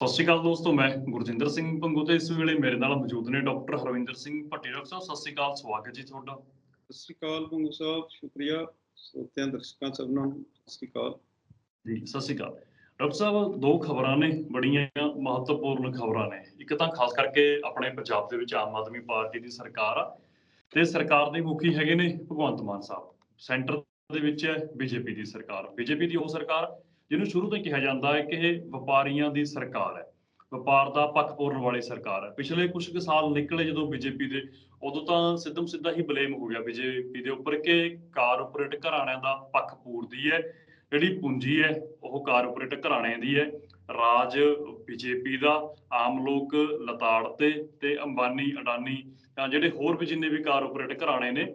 ਸਤਿ ਸ਼੍ਰੀ ਅਕਾਲ ਦੋਸਤੋ ਮੈਂ ਗੁਰਜਿੰਦਰ ਸਿੰਘ ਪੰਗੂ ਤੇ ਇਸ ਵੇਲੇ ਮੇਰੇ ਨਾਲ ਮੌਜੂਦ ਨੇ ਡਾਕਟਰ ਹਰਵਿੰਦਰ ਸਿੰਘ ਭੱਟੀ ਡਾਕਟਰ ਸਾਹਿਬ ਸਤਿ ਸ਼੍ਰੀ ਅਕਾਲ ਸਵਾਗਤ ਜੀ ਤੁਹਾਡਾ। ਸਤਿ ਸ਼੍ਰੀ ਅਕਾਲ ਬੰਗੂ ਸਾਹਿਬ ਸ਼ੁਕਰੀਆ। ਸਰੋਤਿਆਂ ਦਰਸ਼ਕਾਂ ਸਭ ਨੂੰ ਸਤਿ ਸ਼੍ਰੀ ਅਕਾਲ। ਜੀ ਸਤਿ ਸ਼੍ਰੀ ਅਕਾਲ। ਡਾਕਟਰ ਸਾਹਿਬ ਦੋ ਖਬਰਾਂ ਨੇ ਬੜੀਆਂ ਮਹੱਤਵਪੂਰਨ ਖਬਰਾਂ ਨੇ। ਇੱਕ ਤਾਂ ਖਾਸ ਕਰਕੇ ਆਪਣੇ ਪੰਜਾਬ ਦੇ ਵਿੱਚ ਆਮ ਆਦਮੀ ਪਾਰਟੀ ਦੀ ਸਰਕਾਰ ਆ ਤੇ ਸਰਕਾਰ ਦੇ ਮੁਖੀ ਹੈਗੇ ਨੇ ਭਗਵੰਤ ਮਾਨ ਸਾਹਿਬ। ਸੈਂਟਰ ਦੇ ਵਿੱਚ ਹੈ ਬੀਜੇਪੀ ਦੀ ਸਰਕਾਰ। ਬੀਜੇਪੀ ਦੀ ਉਹ ਸਰਕਾਰ ਜਿਹਨੂੰ ਸ਼ੁਰੂ ਤੋਂ ਹੀ ਕਿਹਾ ਜਾਂਦਾ ਹੈ ਕਿ ਇਹ ਵਪਾਰੀਆਂ ਦੀ ਸਰਕਾਰ ਹੈ। ਵਪਾਰ ਦਾ ਪੱਖ ਪੂਰਨ ਵਾਲੀ ਸਰਕਾਰ ਹੈ। ਪਿਛਲੇ ਕੁਝ ਕੁ ਸਾਲ ਨਿਕਲੇ ਜਦੋਂ ਬੀਜੇਪੀ ਦੇ, ਉਦੋਂ ਤਾਂ ਸਿੱਧਮ ਸਿੱਧਾ ਹੀ ਬਲੇਮ ਹੋ ਗਿਆ ਬੀਜੇਪੀ ਦੇ ਉੱਪਰ ਕਿ ਕਾਰਪੋਰੇਟ ਘਰਾਣਿਆਂ ਦਾ ਪੱਖ ਪੂਰਦੀ ਹੈ। ਜਿਹੜੀ ਪੂੰਜੀ ਹੈ, ਉਹ ਕਾਰਪੋਰੇਟ ਘਰਾਣਿਆਂ ਦੀ ਹੈ। ਰਾਜ ਬੀਜੇਪੀ ਦਾ, ਆਮ ਲੋਕ ਲਤਾੜ ਤੇ ਤੇ ਅੰਬਾਨੀ, ਅਡਾਨੀ ਤਾਂ ਜਿਹੜੇ ਹੋਰ ਵੀ ਜਿੰਨੇ ਵੀ ਕਾਰਪੋਰੇਟ ਘਰਾਣੇ ਨੇ,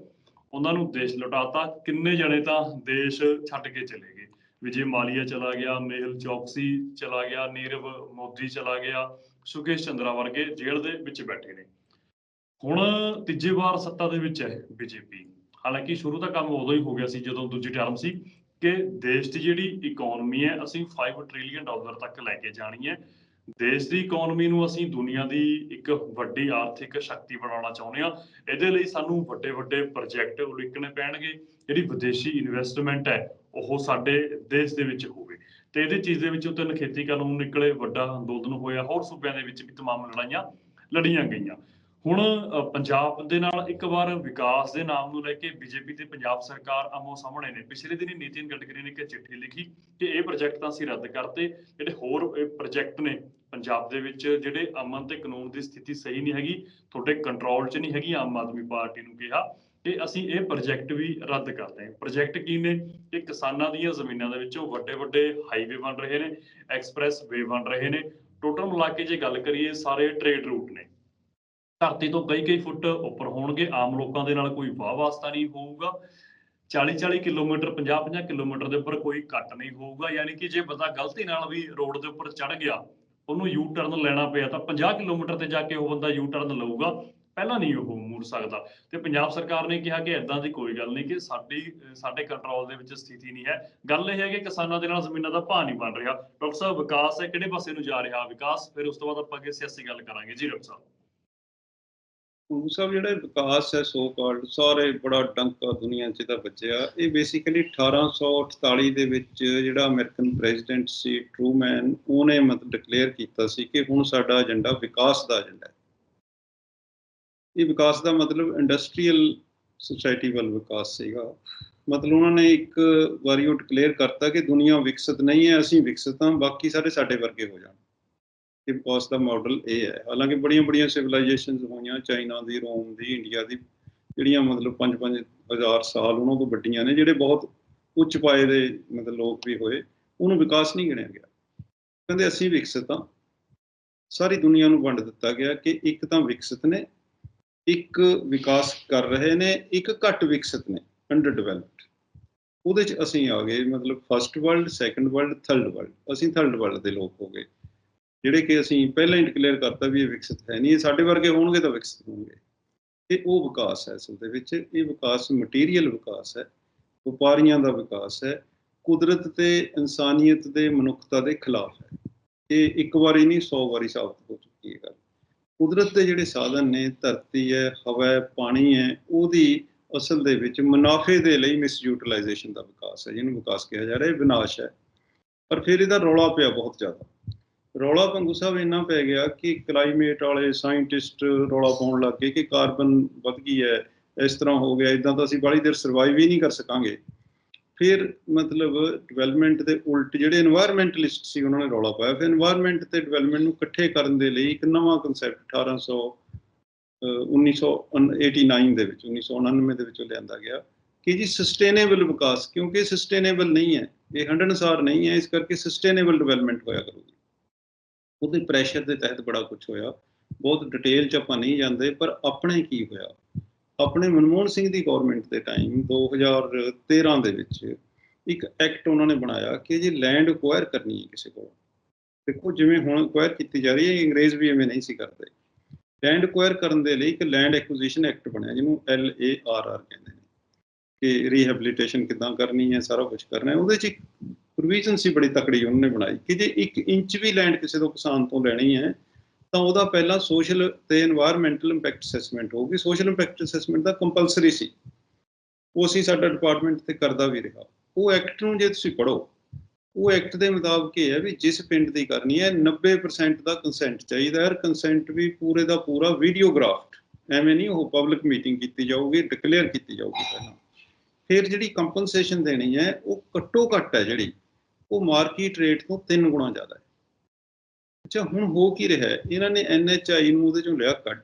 ਉਹਨਾਂ ਨੂੰ ਦੇਸ਼ ਲੁਟਾਤਾ। ਕਿੰਨੇ ਜਣੇ ਤਾਂ ਦੇਸ਼ ਛੱਡ ਕੇ ਚਲੇ ਗਏ। ਵਿਜੇ ਮਾਲੀਆ ਚਲਾ ਗਿਆ, ਮੇਹਲ ਚੌਕਸੀ ਚਲਾ ਗਿਆ, ਨੀਰਵ ਮੋਦੀ ਚਲਾ ਗਿਆ ਸੁਕੇਸ਼ ਚੰਦਰਾ ਵਰਗੇ ਜੇਲ੍ਹ ਦੇ ਵਿੱਚ ਬੈਠੇ ਨੇ। ਹੁਣ ਤੀਜੀ ਵਾਰ ਸੱਤਾ ਦੇ ਵਿੱਚ ਹੈ ਬੀਜੇਪੀ। ਹਾਲਾਂਕਿ ਸ਼ੁਰੂ ਦਾ ਕੰਮ ਉਦੋਂ ਹੀ ਹੋ ਗਿਆ ਸੀ, ਜਦੋਂ ਦੂਜੀ ਟਰਮ ਸੀ ਕਿ ਦੇਸ਼ ਦੀ ਜਿਹੜੀ ਇਕਨੋਮੀ ਹੈ, ਅਸੀਂ 5 ਟ੍ਰਿਲੀਅਨ ਡਾਲਰ ਤੱਕ ਲੈ ਕੇ ਜਾਣੀ ਹੈ। ਦੇਸ਼ ਦੀ ਇਕਨੋਮੀ ਨੂੰ ਅਸੀਂ ਦੁਨੀਆ ਦੀ ਇੱਕ ਵੱਡੀ ਆਰਥਿਕ ਸ਼ਕਤੀ ਬਣਾਉਣਾ ਚਾਹੁੰਦੇ ਹਾਂ। ਇਹਦੇ ਲਈ ਸਾਨੂੰ ਵੱਡੇ ਵੱਡੇ ਪ੍ਰੋਜੈਕਟ ਉਲੀਕਣੇ ਪੈਣਗੇ। ਜਿਹੜੀ ਵਿਦੇਸ਼ੀ ਇਨਵੈਸਟਮੈਂਟ ਹੈ, ਉਹ ਸਾਡੇ ਦੇਸ਼ ਦੇ ਵਿੱਚ ਹੋਵੇ। ਤੇ ਇਹਦੇ ਚੀਜ਼ ਦੇ ਵਿੱਚ ਤਿੰਨ ਖੇਤੀ ਕਾਨੂੰਨ ਨਿਕਲੇ, ਵੱਡਾ ਅੰਦੋਲਨ ਹੋਇਆ, ਹੋਰ ਸੂਬਿਆਂ ਦੇ ਵਿੱਚ ਵੀ ਤਮਾਮ ਲੜਾਈਆਂ ਲੜੀਆਂ ਗਈਆਂ। ਹੁਣ ਪੰਜਾਬ ਦੇ ਨਾਲ ਇੱਕ ਵਾਰ ਵਿਕਾਸ ਦੇ ਨਾਮ ਨੂੰ ਲੈ ਕੇ ਬੀਜੇਪੀ ਤੇ ਪੰਜਾਬ ਸਰਕਾਰ ਆਮੋ ਸਾਹਮਣੇ ਨੇ। ਪਿਛਲੇ ਦਿਨੀ ਨਿਤਿਨ ਗਡਕਰੀ ਨੇ ਇੱਕ ਚਿੱਠੀ ਲਿਖੀ ਕਿ ਇਹ ਪ੍ਰੋਜੈਕਟ ਤਾਂ ਅਸੀਂ ਰੱਦ ਕਰਤੇ, ਜਿਹੜੇ ਹੋਰ ਪ੍ਰੋਜੈਕਟ ਨੇ ਪੰਜਾਬ ਦੇ ਵਿੱਚ, ਜਿਹੜੇ ਅਮਨ ਤੇ ਕਾਨੂੰਨ ਦੀ ਸਥਿਤੀ ਸਹੀ ਨਹੀਂ ਹੈਗੀ, ਤੁਹਾਡੇ ਕੰਟਰੋਲ 'ਚ ਨਹੀਂ ਹੈਗੀ, ਆਮ ਆਦਮੀ ਪਾਰਟੀ ਨੂੰ ਕਿਹਾ। ਕਿ ਅਸੀਂ ਇਹ ਪ੍ਰੋਜੈਕਟ ਵੀ ਰੱਦ ਕਰਦੇ ਹਾਂ। ਪ੍ਰੋਜੈਕਟ ਕੀ ਨੇ? ਕਿ ਕਿਸਾਨਾਂ ਦੀਆਂ ਜ਼ਮੀਨਾਂ ਦੇ ਵਿੱਚੋਂ ਵੱਡੇ ਵੱਡੇ ਹਾਈਵੇ ਬਣ ਰਹੇ ਨੇ ਐਕਸਪ੍ਰੈਸ ਵੇ ਬਣ ਰਹੇ ਨੇ। ਟੋਟਲ ਮਿਲਾ ਕੇ ਜੇ ਗੱਲ ਕਰੀਏ, ਸਾਰੇ ਟ੍ਰੇਡ ਰੂਟ ਨੇ। ਧਰਤੀ ਤੋਂ ਕਈ ਕਈ ਫੁੱਟ ਉੱਪਰ ਹੋਣਗੇ। ਆਮ ਲੋਕਾਂ ਦੇ ਨਾਲ ਕੋਈ ਵਾਹ ਵਾਸਤਾ ਨਹੀਂ ਹੋਊਗਾ। 40 40 ਕਿਲੋਮੀਟਰ 50 50 ਕਿਲੋਮੀਟਰ ਦੇ ਉੱਪਰ ਕੋਈ ਕੱਟ ਨਹੀਂ ਹੋਊਗਾ। ਯਾਨੀ ਕਿ ਜੇ ਬੰਦਾ ਗਲਤੀ ਨਾਲ ਵੀ ਰੋਡ ਦੇ ਉੱਪਰ ਚੜ ਗਿਆ, ਉਹਨੂੰ ਯੂ ਟਰਨ ਲੈਣਾ ਪਿਆ, ਤਾਂ 50 ਕਿਲੋਮੀਟਰ ਤੇ ਜਾ ਕੇ ਉਹ ਬੰਦਾ ਯੂ ਟਰਨ ਲਊਗਾ। ਪਹਿਲਾਂ ਨਹੀਂ ਉਹ ਮੁੜ ਸਕਦਾ। ਤੇ ਪੰਜਾਬ ਸਰਕਾਰ ਨੇ ਕਿਹਾ ਕਿ ਐਦਾਂ ਦੀ ਕੋਈ ਗੱਲ ਨਹੀਂ ਕਿ ਸਾਡੀ, ਸਾਡੇ ਕੰਟਰੋਲ ਦੇ ਵਿੱਚ ਸਥਿਤੀ ਨਹੀਂ ਹੈ। ਗੱਲ ਇਹ ਹੈ ਕਿ ਕਿਸਾਨਾਂ ਦੇ ਨਾਲ ਜ਼ਮੀਨਾਂ ਦਾ ਭਾਅ ਨਹੀਂ ਬਣ ਰਿਹਾ। ਡਾਕਟਰ ਸਾਹਿਬ, ਵਿਕਾਸ ਹੈ, ਕਿਹੜੇ ਪਾਸੇ ਨੂੰ ਜਾ ਰਿਹਾ ਵਿਕਾਸ? ਫਿਰ ਉਸ ਤੋਂ ਬਾਅਦ ਆਪਾਂ ਅੱਗੇ ਸਿਆਸੀ ਗੱਲ ਕਰਾਂਗੇ। ਜੀ ਡਾਕਟਰ ਸਾਹਿਬ। ਬੰਗੂ ਸਾਹਿਬ, ਜਿਹੜਾ ਵਿਕਾਸ ਹੈ ਸੋ ਕਾਲਡ ਸਾਰੇ ਬੜਾ ਡੰਕਾ ਦੁਨੀਆ 'ਚ ਤਾਂ ਬਚਿਆ ਇਹ ਬੇਸਿਕਲੀ 1848 ਦੇ ਵਿੱਚ ਜਿਹੜਾ ਅਮਰੀਕਨ ਪ੍ਰੈਜ਼ੀਡੈਂਟ ਸੀ ਟਰੂਮੈਨ ਉਹਨੇ ਮਤਲਬ ਡਿਕਲੇਅਰ ਕੀਤਾ ਸੀ ਕਿ ਹੁਣ ਸਾਡਾ ਏਜੰਡਾ ਵਿਕਾਸ ਦਾ ਏਜੰਡਾ ਹੈ। ਇਹ ਵਿਕਾਸ ਦਾ ਮਤਲਬ ਇੰਡਸਟਰੀਅਲ ਸੁਸਾਇਟੀ ਵੱਲ ਵਿਕਾਸ ਸੀਗਾ। ਮਤਲਬ ਉਹਨਾਂ ਨੇ ਇੱਕ ਵਾਰੀ ਉਹ ਡਿਕਲੇਅਰ ਕਰਤਾ ਕਿ ਦੁਨੀਆ ਵਿਕਸਿਤ ਨਹੀਂ ਹੈ, ਅਸੀਂ ਵਿਕਸਿਤ ਹਾਂ, ਬਾਕੀ ਸਾਰੇ ਸਾਡੇ ਵਰਗੇ ਹੋ ਜਾਣ। ਇਹ ਵਿਕਾਸ ਦਾ ਮਾਡਲ ਇਹ ਹੈ। ਹਾਲਾਂਕਿ ਬੜੀਆਂ ਬੜੀਆਂ ਸਿਵਲਾਈਜੇਸ਼ਨਸ ਹੋਈਆਂ, ਚਾਈਨਾ ਦੀ, ਰੋਮ ਦੀ, ਇੰਡੀਆ ਦੀ, ਜਿਹੜੀਆਂ ਮਤਲਬ 5-5 ਹਜ਼ਾਰ ਸਾਲ ਉਹਨਾਂ ਤੋਂ ਵੱਡੀਆਂ ਨੇ, ਜਿਹੜੇ ਬਹੁਤ ਉੱਚ ਪਾਏ ਦੇ ਮਤਲਬ ਲੋਕ ਵੀ ਹੋਏ, ਉਹਨੂੰ ਵਿਕਾਸ ਨਹੀਂ ਗਿਣਿਆ ਗਿਆ। ਕਹਿੰਦੇ ਅਸੀਂ ਵਿਕਸਿਤ ਹਾਂ। ਸਾਰੀ ਦੁਨੀਆ ਨੂੰ ਵੰਡ ਦਿੱਤਾ ਗਿਆ ਕਿ ਇੱਕ ਤਾਂ ਵਿਕਸਿਤ ਨੇ ਇੱਕ ਵਿਕਾਸ ਕਰ ਰਹੇ ਨੇ, ਇੱਕ ਘੱਟ ਵਿਕਸਿਤ ਨੇ ਅੰਡਰ ਡਿਵੈਲਪਡ ਉਹਦੇ ਚ ਅਸੀਂ ਆ ਗਏ, ਮਤਲਬ first world second world third world ਅਸੀਂ ਥਰਡ ਵਰਲਡ ਦੇ ਲੋਕ ਹੋ ਗਏ। ਜਿਹੜੇ ਕਿ ਅਸੀਂ ਪਹਿਲਾਂ ਹੀ ਡਿਕਲੇਅਰ ਕਰਤਾ ਵੀ ਇਹ ਵਿਕਸਿਤ ਹੈ ਨਹੀਂ, ਇਹ ਸਾਡੇ ਵਰਗੇ ਹੋਣਗੇ ਤਾਂ ਵਿਕਸਿਤ ਹੋਣਗੇ। ਇਹ ਉਹ ਵਿਕਾਸ ਹੈ ਅਸਲ ਦੇ ਵਿੱਚ। ਇਹ ਵਿਕਾਸ ਮਟੀਰੀਅਲ ਵਿਕਾਸ ਹੈ, ਵਪਾਰੀਆਂ ਦਾ ਵਿਕਾਸ ਹੈ, ਕੁਦਰਤ ਤੇ ਇਨਸਾਨੀਅਤ ਦੇ ਮਨੁੱਖਤਾ ਦੇ ਖਿਲਾਫ ਹੈ। ਇਹ ਇੱਕ ਵਾਰੀ ਨਹੀਂ 100 ਵਾਰੀ ਸਾਬਤ ਹੋ ਚੁੱਕੀ ਹੈ ਗੱਲ। ਕੁਦਰਤ ਦੇ ਜਿਹੜੇ ਸਾਧਨ ਨੇ, ਧਰਤੀ ਹੈ, ਹਵਾ ਹੈ, ਪਾਣੀ ਹੈ, ਉਹਦੀ ਅਸਲ ਦੇ ਵਿੱਚ ਮੁਨਾਫੇ ਦੇ ਲਈ ਮਿਸਯੂਟਿਲਾਈਜੇਸ਼ਨ ਦਾ ਵਿਕਾਸ ਹੈ, ਜਿਹਨੂੰ ਵਿਕਾਸ ਕਿਹਾ ਜਾ ਰਿਹਾ ਹੈ, ਵਿਨਾਸ਼ ਹੈ। ਪਰ ਫਿਰ ਇਹਦਾ ਰੌਲਾ ਪਿਆ ਬਹੁਤ ਜ਼ਿਆਦਾ। ਰੌਲਾ ਪੰਗੂ ਸਾਹਿਬ ਇੰਨਾ ਪੈ ਗਿਆ ਕਿ ਕਲਾਈਮੇਟ ਵਾਲੇ ਸਾਇੰਟਿਸਟ ਰੌਲਾ ਪਾਉਣ ਲੱਗ ਗਏ ਕਿ ਕਾਰਬਨ ਵੱਧ ਗਈ ਹੈ, ਇਸ ਤਰ੍ਹਾਂ ਹੋ ਗਿਆ ਇਦਾਂ ਤਾਂ ਅਸੀਂ ਬੜੀ ਦੇਰ ਸਰਵਾਈਵ ਹੀ ਨਹੀਂ ਕਰ ਸਕਾਂਗੇ। ਫਿਰ ਮਤਲਬ ਡਿਵੈਲਪਮੈਂਟ ਦੇ ਉਲਟ ਜਿਹੜੇ এনवायरमेंटਲਿਸਟ ਸੀ, ਉਹਨਾਂ ਨੇ ਰੌਲਾ ਪਾਇਆ। ਫਿਰ এনवायरमेंट ਤੇ ਡਿਵੈਲਪਮੈਂਟ ਨੂੰ ਇਕੱਠੇ ਕਰਨ ਦੇ ਲਈ ਇੱਕ ਨਵਾਂ ਕਨਸੈਪਟ 1800 1989 ਦੇ ਵਿੱਚ 1999 ਦੇ ਵਿੱਚ ਲਿਆਂਦਾ ਗਿਆ ਕਿ ਜੀ ਸਸਟੇਨੇਬਲ ਵਿਕਾਸ, ਕਿਉਂਕਿ ਸਸਟੇਨੇਬਲ ਨਹੀਂ ਹੈ, ਇਹ ਹੰਡਣਸਾਰ ਨਹੀਂ ਹੈ, ਇਸ ਕਰਕੇ ਸਸਟੇਨੇਬਲ ਡਿਵੈਲਪਮੈਂਟ ਹੋਇਆ ਕਰੂਗੀ। ਉਹਦੇ ਪ੍ਰੈਸ਼ਰ ਦੇ ਤਹਿਤ ਬੜਾ ਕੁਝ ਹੋਇਆ। ਬਹੁਤ ਡਿਟੇਲ ਚ ਆਪਾਂ ਨਹੀਂ ਜਾਂਦੇ, ਪਰ ਆਪਣੇ ਕੀ ਹੋਇਆ? ਆਪਣੇ ਮਨਮੋਹਨ ਸਿੰਘ ਦੀ ਗਵਰਨਮੈਂਟ ਦੇ ਟਾਈਮ 2013 ਦੇ ਵਿੱਚ ਇੱਕ ਐਕਟ ਉਹਨਾਂ ਨੇ ਬਣਾਇਆ ਕਿ ਜੇ ਲੈਂਡ ਅਕਵਾਇਰ ਕਰਨੀ ਹੈ ਕਿਸੇ ਕੋਲ। ਦੇਖੋ ਜਿਵੇਂ ਹੁਣ ਅਕਵਾਇਰ ਕੀਤੀ ਜਾ ਰਹੀ ਹੈ ਅੰਗਰੇਜ਼ ਵੀ ਐਵੇਂ ਨਹੀਂ ਸੀ ਕਰਦੇ। ਲੈਂਡ ਅਕਵਾਇਰ ਕਰਨ ਦੇ ਲਈ ਇੱਕ ਲੈਂਡ ਐਕੁਜੀਸ਼ਨ ਐਕਟ ਬਣਿਆ, ਜਿਹਨੂੰ ਐਲ ਏ ਆਰ ਆਰ ਕਹਿੰਦੇ ਨੇ। ਕਿ ਰੀਹੈਬਿਲਿਟੇਸ਼ਨ ਕਿਦਾਂ ਕਰਨੀ ਹੈ, ਸਾਰਾ ਕੁਝ ਕਰਨਾ ਹੈ। ਉਹਦੇ ਚ ਇੱਕ ਪ੍ਰੋਵੀਜ਼ਨ ਸੀ ਬੜੀ ਤਕੜੀ, ਉਹਨਾਂ ਨੇ ਬਣਾਈ ਕਿ ਜੇ 1 ਇੰਚ ਵੀ ਲੈਂਡ ਕਿਸੇ ਤੋਂ ਕਿਸਾਨ ਤੋਂ ਲੈਣੀ ਹੈ ਤਾਂ ਉਹਦਾ ਪਹਿਲਾਂ ਸੋਸ਼ਲ ਤੇ এনवायरमेंटल ਇੰਪੈਕਟ ਅਸੈਸਮੈਂਟ ਹੋਊਗੀ। ਸੋਸ਼ਲ ਇੰਪੈਕਟ ਅਸੈਸਮੈਂਟ ਦਾ ਕੰਪਲਸਰੀ ਸੀ। ਉਹ ਅਸੀਂ ਸਾਡਾ ਡਿਪਾਰਟਮੈਂਟ ਤੇ ਕਰਦਾ ਵੀ ਰਿਹਾ। ਉਹ ਐਕਟ ਨੂੰ ਜੇ ਤੁਸੀਂ ਪੜੋ ਉਹ ਐਕਟ ਦੇ ਮੁਤਾਬਕ ਇਹ ਹੈ ਵੀ ਜਿਸ ਪਿੰਡ ਦੀ ਕਰਨੀ ਹੈ 90% ਦਾ ਕੰਸੈਂਟ ਚਾਹੀਦਾ ਹੈ। ਕੰਸੈਂਟ ਵੀ ਪੂਰੇ ਦਾ ਪੂਰਾ ਵੀਡੀਓਗ੍ਰਾਫਟ ਐਵੇਂ ਨਹੀਂ ਉਹ ਪਬਲਿਕ ਮੀਟਿੰਗ ਕੀਤੀ ਜਾਊਗੀ ਡਿਕਲੇਅਰ ਕੀਤੀ ਜਾਊਗੀ ਪਹਿਲਾਂ। ਫਿਰ ਜਿਹੜੀ ਕੰਪਨਸੇਸ਼ਨ ਦੇਣੀ ਹੈ, ਉਹ ਘੱਟੋ ਘੱਟ ਹੈ ਜਿਹੜੀ, ਉਹ ਮਾਰਕੀਟ ਰੇਟ ਤੋਂ ਤਿੰਨ ਗੁਣਾ ਜ਼ਿਆਦਾ ਅੱਛਾ, ਹੁਣ ਹੋ ਕੀ ਰਿਹਾ ਇਹਨਾਂ ਨੇ ਐਨਐਚਆਈ ਨੂੰ ਉਹਦੇ ਚੋਂ ਲਿਆ ਕੱਢ।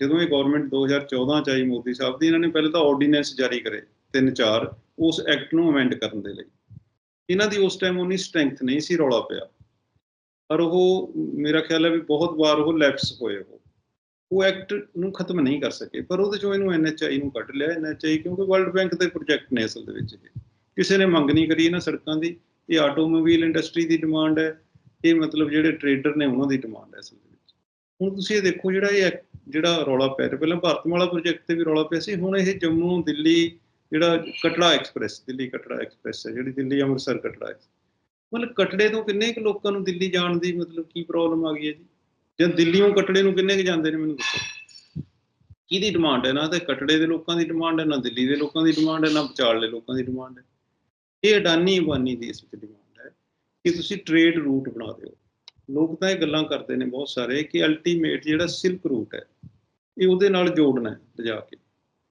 ਜਦੋਂ ਇਹ ਗਵਰਨਮੈਂਟ 2014 ਚ ਆਈ ਮੋਦੀ ਸਾਹਿਬ ਦੀ, ਇਹਨਾਂ ਨੇ ਪਹਿਲਾਂ ਤਾਂ ਆਰਡੀਨੈਂਸ ਜਾਰੀ ਕਰੇ, ਤਿੰਨ ਚਾਰ, ਉਸ ਐਕਟ ਨੂੰ ਅਮੈਂਡ ਕਰਨ ਦੇ ਲਈ। ਇਹਨਾਂ ਦੀ ਉਸ ਟਾਈਮ ਉਨੀ ਸਟਰੈਂਥ ਨਹੀਂ ਸੀ, ਰੌਲਾ ਪਿਆ। ਪਰ ਉਹ, ਮੇਰਾ ਖਿਆਲ ਹੈ ਵੀ ਬਹੁਤ ਵਾਰ ਉਹ ਲੈਪਸ ਹੋਏ ਉਹ। ਉਹ ਐਕਟ ਨੂੰ ਖਤਮ ਨਹੀਂ ਕਰ ਸਕੇ, ਪਰ ਉਹਦੇ ਚੋਂ ਇਹਨੂੰ ਐਨਐਚਆਈ ਨੂੰ ਕੱਢ ਲਿਆ ਐਨਐਚਆਈ ਕਿਉਂਕਿ ਵਰਲਡ ਬੈਂਕ ਦੇ ਪ੍ਰੋਜੈਕਟ ਨੇ ਅਸਲ ਦੇ ਵਿੱਚ ਇਹ। ਕਿਸੇ ਨੇ ਮੰਗ ਨਹੀਂ ਕਰੀ ਇਹਨਾਂ ਸੜਕਾਂ ਦੀ। ਇਹ ਆਟੋਮੋਬਾਈਲ ਇੰਡਸਟਰੀ ਦੀ ਡਿਮਾਂਡ ਹੈ। ਇਹ ਮਤਲਬ ਜਿਹੜੇ ਟ੍ਰੇਡਰ ਨੇ ਉਹਨਾਂ ਦੀ ਡਿਮਾਂਡ ਹੈ ਅਸਲ ਦੇ ਵਿੱਚ। ਹੁਣ ਤੁਸੀਂ ਇਹ ਦੇਖੋ ਜਿਹੜਾ ਇਹ ਐਕ- ਜਿਹੜਾ ਰੌਲਾ ਪੈ ਰਿਹਾ, ਪਹਿਲਾਂ ਭਾਰਤਮਾਲਾ ਪ੍ਰੋਜੈਕਟ ਤੇ ਵੀ ਰੌਲਾ ਪਿਆ ਸੀ, ਹੁਣ ਇਹ ਜੰਮੂ, ਦਿੱਲੀ ਜਿਹੜਾ ਕਟੜਾ ਐਕਸਪ੍ਰੈਸ ਦਿੱਲੀ ਕਟੜਾ ਐਕਸਪ੍ਰੈਸ ਹੈ, ਜਿਹੜੀ ਦਿੱਲੀ ਅੰਮ੍ਰਿਤਸਰ ਕਟੜਾ ਐਕਸਪ੍ਰੈਸ ਮਤਲਬ ਕਟੜੇ ਤੋਂ ਕਿੰਨੇ ਕੁ ਲੋਕਾਂ ਨੂੰ ਦਿੱਲੀ ਜਾਣ ਦੀ ਮਤਲਬ ਕੀ ਪ੍ਰੋਬਲਮ ਆ ਗਈ ਹੈ ਜੀ? ਜਾਂ ਦਿੱਲੀੋਂ ਕਟੜੇ ਨੂੰ ਕਿੰਨੇ ਕੁ ਜਾਂਦੇ ਨੇ ਮੈਨੂੰ ਦੱਸੋ। ਕਿਹਦੀ ਡਿਮਾਂਡ ਹੈ? ਨਾ ਤੇ ਕਟੜੇ ਦੇ ਲੋਕਾਂ ਦੀ ਡਿਮਾਂਡ ਹੈ, ਨਾ ਦਿੱਲੀ ਦੇ ਲੋਕਾਂ ਦੀ ਡਿਮਾਂਡ ਹੈ, ਨਾ ਵਿਚਾਲਲੇ ਲੋਕਾਂ ਦੀ ਡਿਮਾਂਡ ਹੈ। ਇਹ ਅਡਾਨੀ ਅੰਬਾਨੀ ਦੀ ਇਸ ਵਿੱਚ ਡਿਮਾਂਡ ਕਿ ਤੁਸੀਂ ਟ੍ਰੇਡ ਰੂਟ ਬਣਾ ਦਿਓ। ਲੋਕ ਤਾਂ ਇਹ ਗੱਲਾਂ ਕਰਦੇ ਨੇ ਬਹੁਤ ਸਾਰੇ ਕਿ ਅਲਟੀਮੇਟ ਜਿਹੜਾ ਸਿਲਕ ਰੂਟ ਹੈ, ਇਹ ਉਹਦੇ ਨਾਲ ਜੋੜਨਾ ਹੈ ਲਿਜਾ ਕੇ।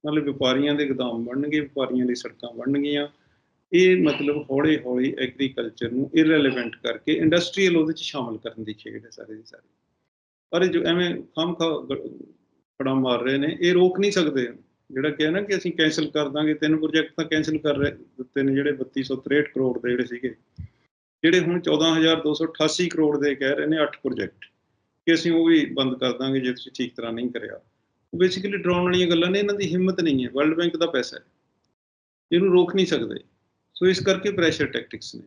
ਮਤਲਬ ਵਪਾਰੀਆਂ ਦੇ ਗਦਾਮ ਬਣਨਗੇ, ਵਪਾਰੀਆਂ ਦੀ ਸੜਕਾਂ ਬਣਨਗੀਆਂ। ਇਹ ਮਤਲਬ ਹੌਲੀ ਹੌਲੀ ਐਗਰੀਕਲਚਰ ਨੂੰ ਇਰਰੈਲੇਵੈਂਟ ਕਰਕੇ ਇੰਡਸਟਰੀਅਲ ਉਹਦੇ ਚ ਸ਼ਾਮਲ ਕਰਨ ਦੀ ਖੇਡ ਹੈ ਸਾਰੇ ਦੀ ਸਾਰੀ। ਪਰ ਇਹ ਜੋ ਐਵੇਂ ਖਾਮ ਖਾ ਫੜਾ ਮਾਰ ਰਹੇ ਨੇ, ਇਹ ਰੋਕ ਨਹੀਂ ਸਕਦੇ। ਜਿਹੜਾ ਕਿਹਾ ਨਾ ਕਿ ਅਸੀਂ ਕੈਨਸਲ ਕਰ ਦਾਂਗੇ, ਤਿੰਨ ਪ੍ਰੋਜੈਕਟ ਤਾਂ ਕੈਨਸਲ ਕਰ ਰਹੇ, ਦਿੱਤੇ ਨੇ ਜਿਹੜੇ 3263 ਕਰੋੜ ਦੇ ਜਿਹੜੇ ਸੀਗੇ। ਜਿਹੜੇ ਹੁਣ 14288 ਕਰੋੜ ਦੇ ਕਹਿ ਰਹੇ ਨੇ 8 ਪ੍ਰੋਜੈਕਟ ਕਿ ਅਸੀਂ ਉਹ ਵੀ ਬੰਦ ਕਰ ਦਾਂਗੇ ਜੇ ਤੁਸੀਂ ਠੀਕ ਤਰ੍ਹਾਂ ਨਹੀਂ ਕਰਿਆ। ਉਹ ਬੇਸਿਕਲੀ ਡਰਾਉਣ ਵਾਲੀਆਂ ਗੱਲਾਂ ਨੇ, ਇਹਨਾਂ ਦੀ ਹਿੰਮਤ ਨਹੀਂ ਹੈ ਵਰਲਡ ਬੈਂਕ ਦਾ ਪੈਸਾ ਹੈ। ਇਹਨੂੰ ਰੋਕ ਨਹੀਂ ਸਕਦੇ। ਸੋ ਇਸ ਕਰਕੇ ਪ੍ਰੈਸ਼ਰ ਟੈਕਟਿਕਸ ਨੇ।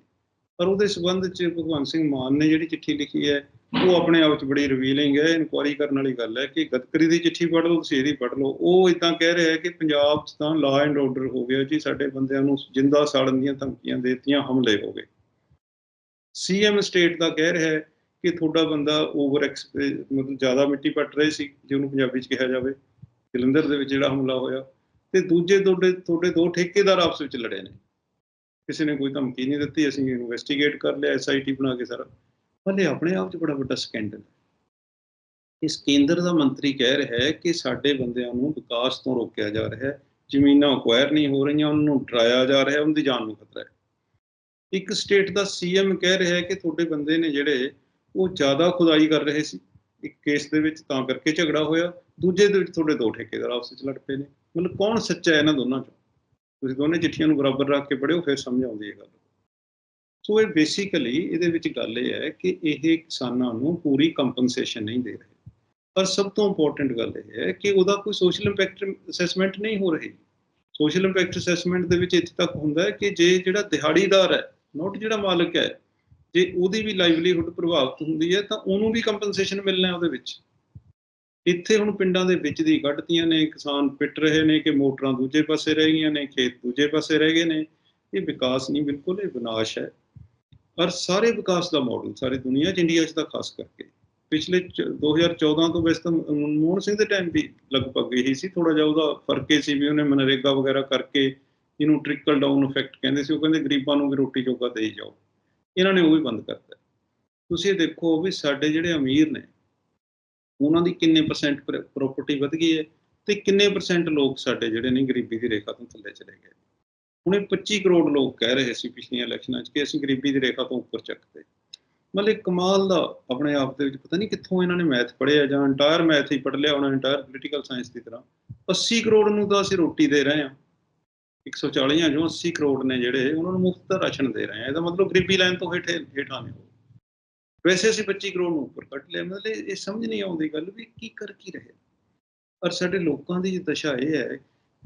ਪਰ ਉਹਦੇ ਸਬੰਧ ਚ ਭਗਵੰਤ ਸਿੰਘ ਮਾਨ ਨੇ ਜਿਹੜੀ ਚਿੱਠੀ ਲਿਖੀ ਹੈ, ਉਹ ਆਪਣੇ ਆਪ ਚ ਬੜੀ ਰਿਵੀਲਿੰਗ ਹੈ ਇਨਕੁਆਰੀ ਕਰਨ ਵਾਲੀ ਗੱਲ ਹੈ ਕਿ ਗਦਕਰੀ ਦੀ ਚਿੱਠੀ ਪੜ੍ਹ ਲਓ ਤੁਸੀਂ ਇਹਦੀ ਪੜ੍ਹ ਲਓ। ਉਹ ਇਦਾਂ ਕਹਿ ਰਿਹਾ ਹੈ ਕਿ ਪੰਜਾਬ 'ਚ ਤਾਂ ਲਾ ਐਂਡ ਆਰਡਰ ਹੋ ਗਿਆ ਜੀ, ਸਾਡੇ ਬੰਦਿਆਂ ਨੂੰ ਜਿੰਦਾ ਸਾੜਨ ਦੀਆਂ ਧਮਕੀਆਂ ਦੇਤੀਆਂ, ਹਮਲੇ ਹੋ ਗਏ। ਸੀਐਮ ਸਟੇਟ ਦਾ ਕਹਿ ਰਿਹਾ ਹੈ ਕਿ ਤੁਹਾਡਾ ਬੰਦਾ ਓਵਰ ਮਤਲਬ ਜ਼ਿਆਦਾ ਮਿੱਟੀ ਪੱਟ ਰਹੇ ਸੀ, ਜੇ ਉਹਨੂੰ ਪੰਜਾਬੀ 'ਚ ਕਿਹਾ ਜਾਵੇ, ਜਲੰਧਰ ਦੇ ਵਿੱਚ ਜਿਹੜਾ ਹਮਲਾ ਹੋਇਆ, ਤੇ ਦੂਜੇ ਤੁਹਾਡੇ ਤੁਹਾਡੇ ਦੋ ਠੇਕੇਦਾਰ ਆਪਸ ਵਿੱਚ ਲੜੇ ਨੇ। ਕਿਸੇ ਨੇ ਕੋਈ ਧਮਕੀ ਨਹੀਂ ਦਿੱਤੀ, ਅਸੀਂ ਇਨਵੈਸਟੀਗੇਟ ਕਰ ਲਿਆ ਐਸਆਈਟੀ ਬਣਾ ਕੇ ਸਾਰਾ। ਪਰ ਇਹ ਆਪਣੇ ਆਪ 'ਚ ਬੜਾ ਵੱਡਾ ਸਕੈਂਡਲ ਹੈ। ਇਸ ਕੇਂਦਰ ਦਾ ਮੰਤਰੀ ਕਹਿ ਰਿਹਾ ਹੈ ਕਿ ਸਾਡੇ ਬੰਦਿਆਂ ਨੂੰ ਵਿਕਾਸ ਤੋਂ ਰੋਕਿਆ ਜਾ ਰਿਹਾ ਹੈ। ਜ਼ਮੀਨਾਂ ਅਕਵਾਇਰ ਨਹੀਂ ਹੋ ਰਹੀਆਂ, ਉਹਨਾਂ ਨੂੰ ਡਰਾਇਆ ਜਾ ਰਿਹਾ, ਉਹਨਾਂ ਦੀ ਜਾਨ ਨੂੰ ਖਤਰਾ ਹੈ। ਇੱਕ ਸਟੇਟ ਦਾ ਸੀਐਮ ਕਹਿ ਰਿਹਾ ਹੈ ਕਿ ਤੁਹਾਡੇ ਬੰਦੇ ਨੇ ਜਿਹੜੇ ਉਹ ਜ਼ਿਆਦਾ ਖੁਦਾਈ ਕਰ ਰਹੇ ਸੀ। ਇੱਕ ਕੇਸ ਦੇ ਵਿੱਚ ਤਾਂ ਕਰਕੇ ਝਗੜਾ ਹੋਇਆ। ਦੂਜੇ ਦੇ ਵਿੱਚ ਤੁਹਾਡੇ ਦੋ ਠੇਕੇਦਾਰ ਆਪਸ ਵਿੱਚ ਲੜ ਪਏ ਨੇ। ਮਤਲਬ ਕੌਣ ਸੱਚਾ ਹੈ ਇਹਨਾਂ ਦੋਨਾਂ ਚੋਂ? ਤੁਸੀਂ ਦੋਨੇ ਚਿੱਠੀਆਂ ਨੂੰ ਬਰਾਬਰ ਰੱਖ ਕੇ ਪੜ੍ਹਿਓ, ਫਿਰ ਸਮਝ ਆਉਂਦੀ ਹੈ ਗੱਲ। ਸੋ ਇਹ ਬੇਸਿਕਲੀ ਇਹਦੇ ਵਿੱਚ ਗੱਲ ਇਹ ਹੈ ਕਿ ਇਹ ਕਿਸਾਨਾਂ ਨੂੰ ਪੂਰੀ ਕੰਪਨਸੇਸ਼ਨ ਨਹੀਂ ਦੇ ਰਹੇ। ਪਰ ਸਭ ਤੋਂ ਇੰਪੋਰਟੈਂਟ ਗੱਲ ਇਹ ਹੈ ਕਿ ਉਹਦਾ ਕੋਈ ਸੋਸ਼ਲ ਇੰਪੈਕਟ ਅਸੈਸਮੈਂਟ ਨਹੀਂ ਹੋ ਰਹੀ। ਸੋਸ਼ਲ ਇੰਪੈਕਟ ਅਸੈਸਮੈਂਟ ਦੇ ਵਿੱਚ ਇੱਥੇ ਤੱਕ ਹੁੰਦਾ ਹੈ ਕਿ ਜੇ ਜਿਹੜਾ ਦਿਹਾੜੀਦਾਰ ਹੈ ਨੋਟ ਜਿਹੜਾ ਮਾਲਕ ਹੈ, ਜੇ ਉਹਦੀ ਵੀ ਲਾਈਵਲੀਹੁੱਡ ਪ੍ਰਭਾਵਿਤ ਹੁੰਦੀ ਹੈ, ਤਾਂ ਉਹਨੂੰ ਵੀ ਕੰਪਨਸੇਸ਼ਨ ਮਿਲਣਾ ਉਹਦੇ ਵਿੱਚ। ਇੱਥੇ ਹੁਣ ਪਿੰਡਾਂ ਦੇ ਵਿੱਚ ਦੀ ਕੱਢਤੀਆਂ ਨੇ, ਕਿਸਾਨ ਪਿੱਟ ਰਹੇ ਨੇ ਕਿ ਮੋਟਰਾਂ ਦੂਜੇ ਪਾਸੇ ਰਹਿ ਗਈਆਂ ਨੇ, ਖੇਤ ਦੂਜੇ ਪਾਸੇ ਰਹਿ ਗਏ ਨੇ। ਇਹ ਵਿਕਾਸ ਨਹੀਂ, ਬਿਲਕੁਲ ਇਹ ਵਿਨਾਸ਼ ਹੈ। ਪਰ ਸਾਰੇ ਵਿਕਾਸ ਦਾ ਮਾਡਲ ਸਾਰੀ ਦੁਨੀਆ 'ਚ ਇੰਡੀਆ 'ਚ ਤਾਂ ਖਾਸ ਕਰਕੇ। ਪਿਛਲੇ 2014 ਤੋਂ ਵੈਸੇ ਤਾਂ ਮਨਮੋਹਨ ਸਿੰਘ ਦੇ ਟਾਈਮ ਵੀ ਲਗਭਗ ਇਹੀ ਸੀ। ਥੋੜਾ ਜਿਹਾ ਉਹਦਾ ਫ਼ਰਕ ਇਹ ਸੀ ਵੀ ਉਹਨੇ ਮਨਰੇਗਾ ਵਗੈਰਾ ਕਰਕੇ ਇਹਨੂੰ ਟ੍ਰਿਕਲ ਡਾਊਨ ਇਫੈਕਟ ਕਹਿੰਦੇ ਸੀ, ਉਹ ਕਹਿੰਦੇ ਗਰੀਬਾਂ ਨੂੰ ਵੀ ਰੋਟੀ ਜੋਗਾ ਦੇਈ ਜਾਓ। ਇਹਨਾਂ ਨੇ ਉਹ ਵੀ ਬੰਦ ਕਰਤਾ। ਤੁਸੀਂ ਇਹ ਦੇਖੋ ਵੀ ਸਾਡੇ ਜਿਹੜੇ ਅਮੀਰ ਨੇ, ਉਹਨਾਂ ਦੀ ਕਿੰਨੇ ਪਰਸੈਂਟ ਪ੍ਰਾਪਰਟੀ ਵਧ ਗਈ ਹੈ ਤੇ ਕਿੰਨੇ ਪਰਸੈਂਟ ਲੋਕ ਸਾਡੇ ਜਿਹੜੇ ਨੇ ਗਰੀਬੀ ਦੀ ਰੇਖਾ ਤੋਂ ਥੱਲੇ ਚਲੇ ਗਏ। ਹੁਣੇ 25 ਕਰੋੜ ਲੋਕ ਕਹਿ ਰਹੇ ਸੀ ਪਿਛਲੀਆਂ ਇਲੈਕਸ਼ਨਾਂ 'ਚ ਕਿ ਅਸੀਂ ਗਰੀਬੀ ਦੀ ਰੇਖਾ ਤੋਂ ਉੱਪਰ ਚੱਕਦੇ। ਮਤਲਬ ਕਮਾਲ ਦਾ ਆਪਣੇ ਆਪ ਦੇ ਵਿੱਚ ਪਤਾ ਨਹੀਂ ਕਿੱਥੋਂ ਇਹਨਾਂ ਨੇ ਮੈਥ ਪੜ੍ਹਿਆ ਜਾਂ ਇੰਟਾਇਰ ਮੈਥ ਹੀ ਪੜ੍ਹ ਲਿਆ ਉਹਨਾਂ ਇੰਟਾਇਰ ਪੋਲੀਟੀਕਲ ਸਾਇੰਸ ਦੀ ਤਰ੍ਹਾਂ। 80 ਕਰੋੜ ਨੂੰ ਤਾਂ ਅਸੀਂ ਰੋਟੀ ਦੇ ਰਹੇ ਹਾਂ। 140 ਆ ਜੋ 80 ਕਰੋੜ ਨੇ ਜਿਹੜੇ, ਉਹਨਾਂ ਨੂੰ ਮੁਫਤ ਦਾ ਰਾਸ਼ਨ ਦੇ ਰਹੇ ਹਾਂ। ਇਹਦਾ ਮਤਲਬ ਗਰੀਬੀ ਲਾਈਨ ਤੋਂ ਹੇਠ, ਹੇਠਾਂ ਨੇ ਉਹ ਵੈਸੇ ਅਸੀਂ 25 ਕਰੋੜ ਨੂੰ ਉੱਪਰ ਕੱਢ ਲਿਆ। ਮਤਲਬ ਇਹ ਸਮਝ ਨਹੀਂ ਆਉਂਦੀ ਗੱਲ ਵੀ ਕੀ ਕਰ ਕੀ ਰਹੇ। ਪਰ ਸਾਡੇ ਲੋਕਾਂ ਦੀ ਦਸ਼ਾ ਇਹ ਹੈ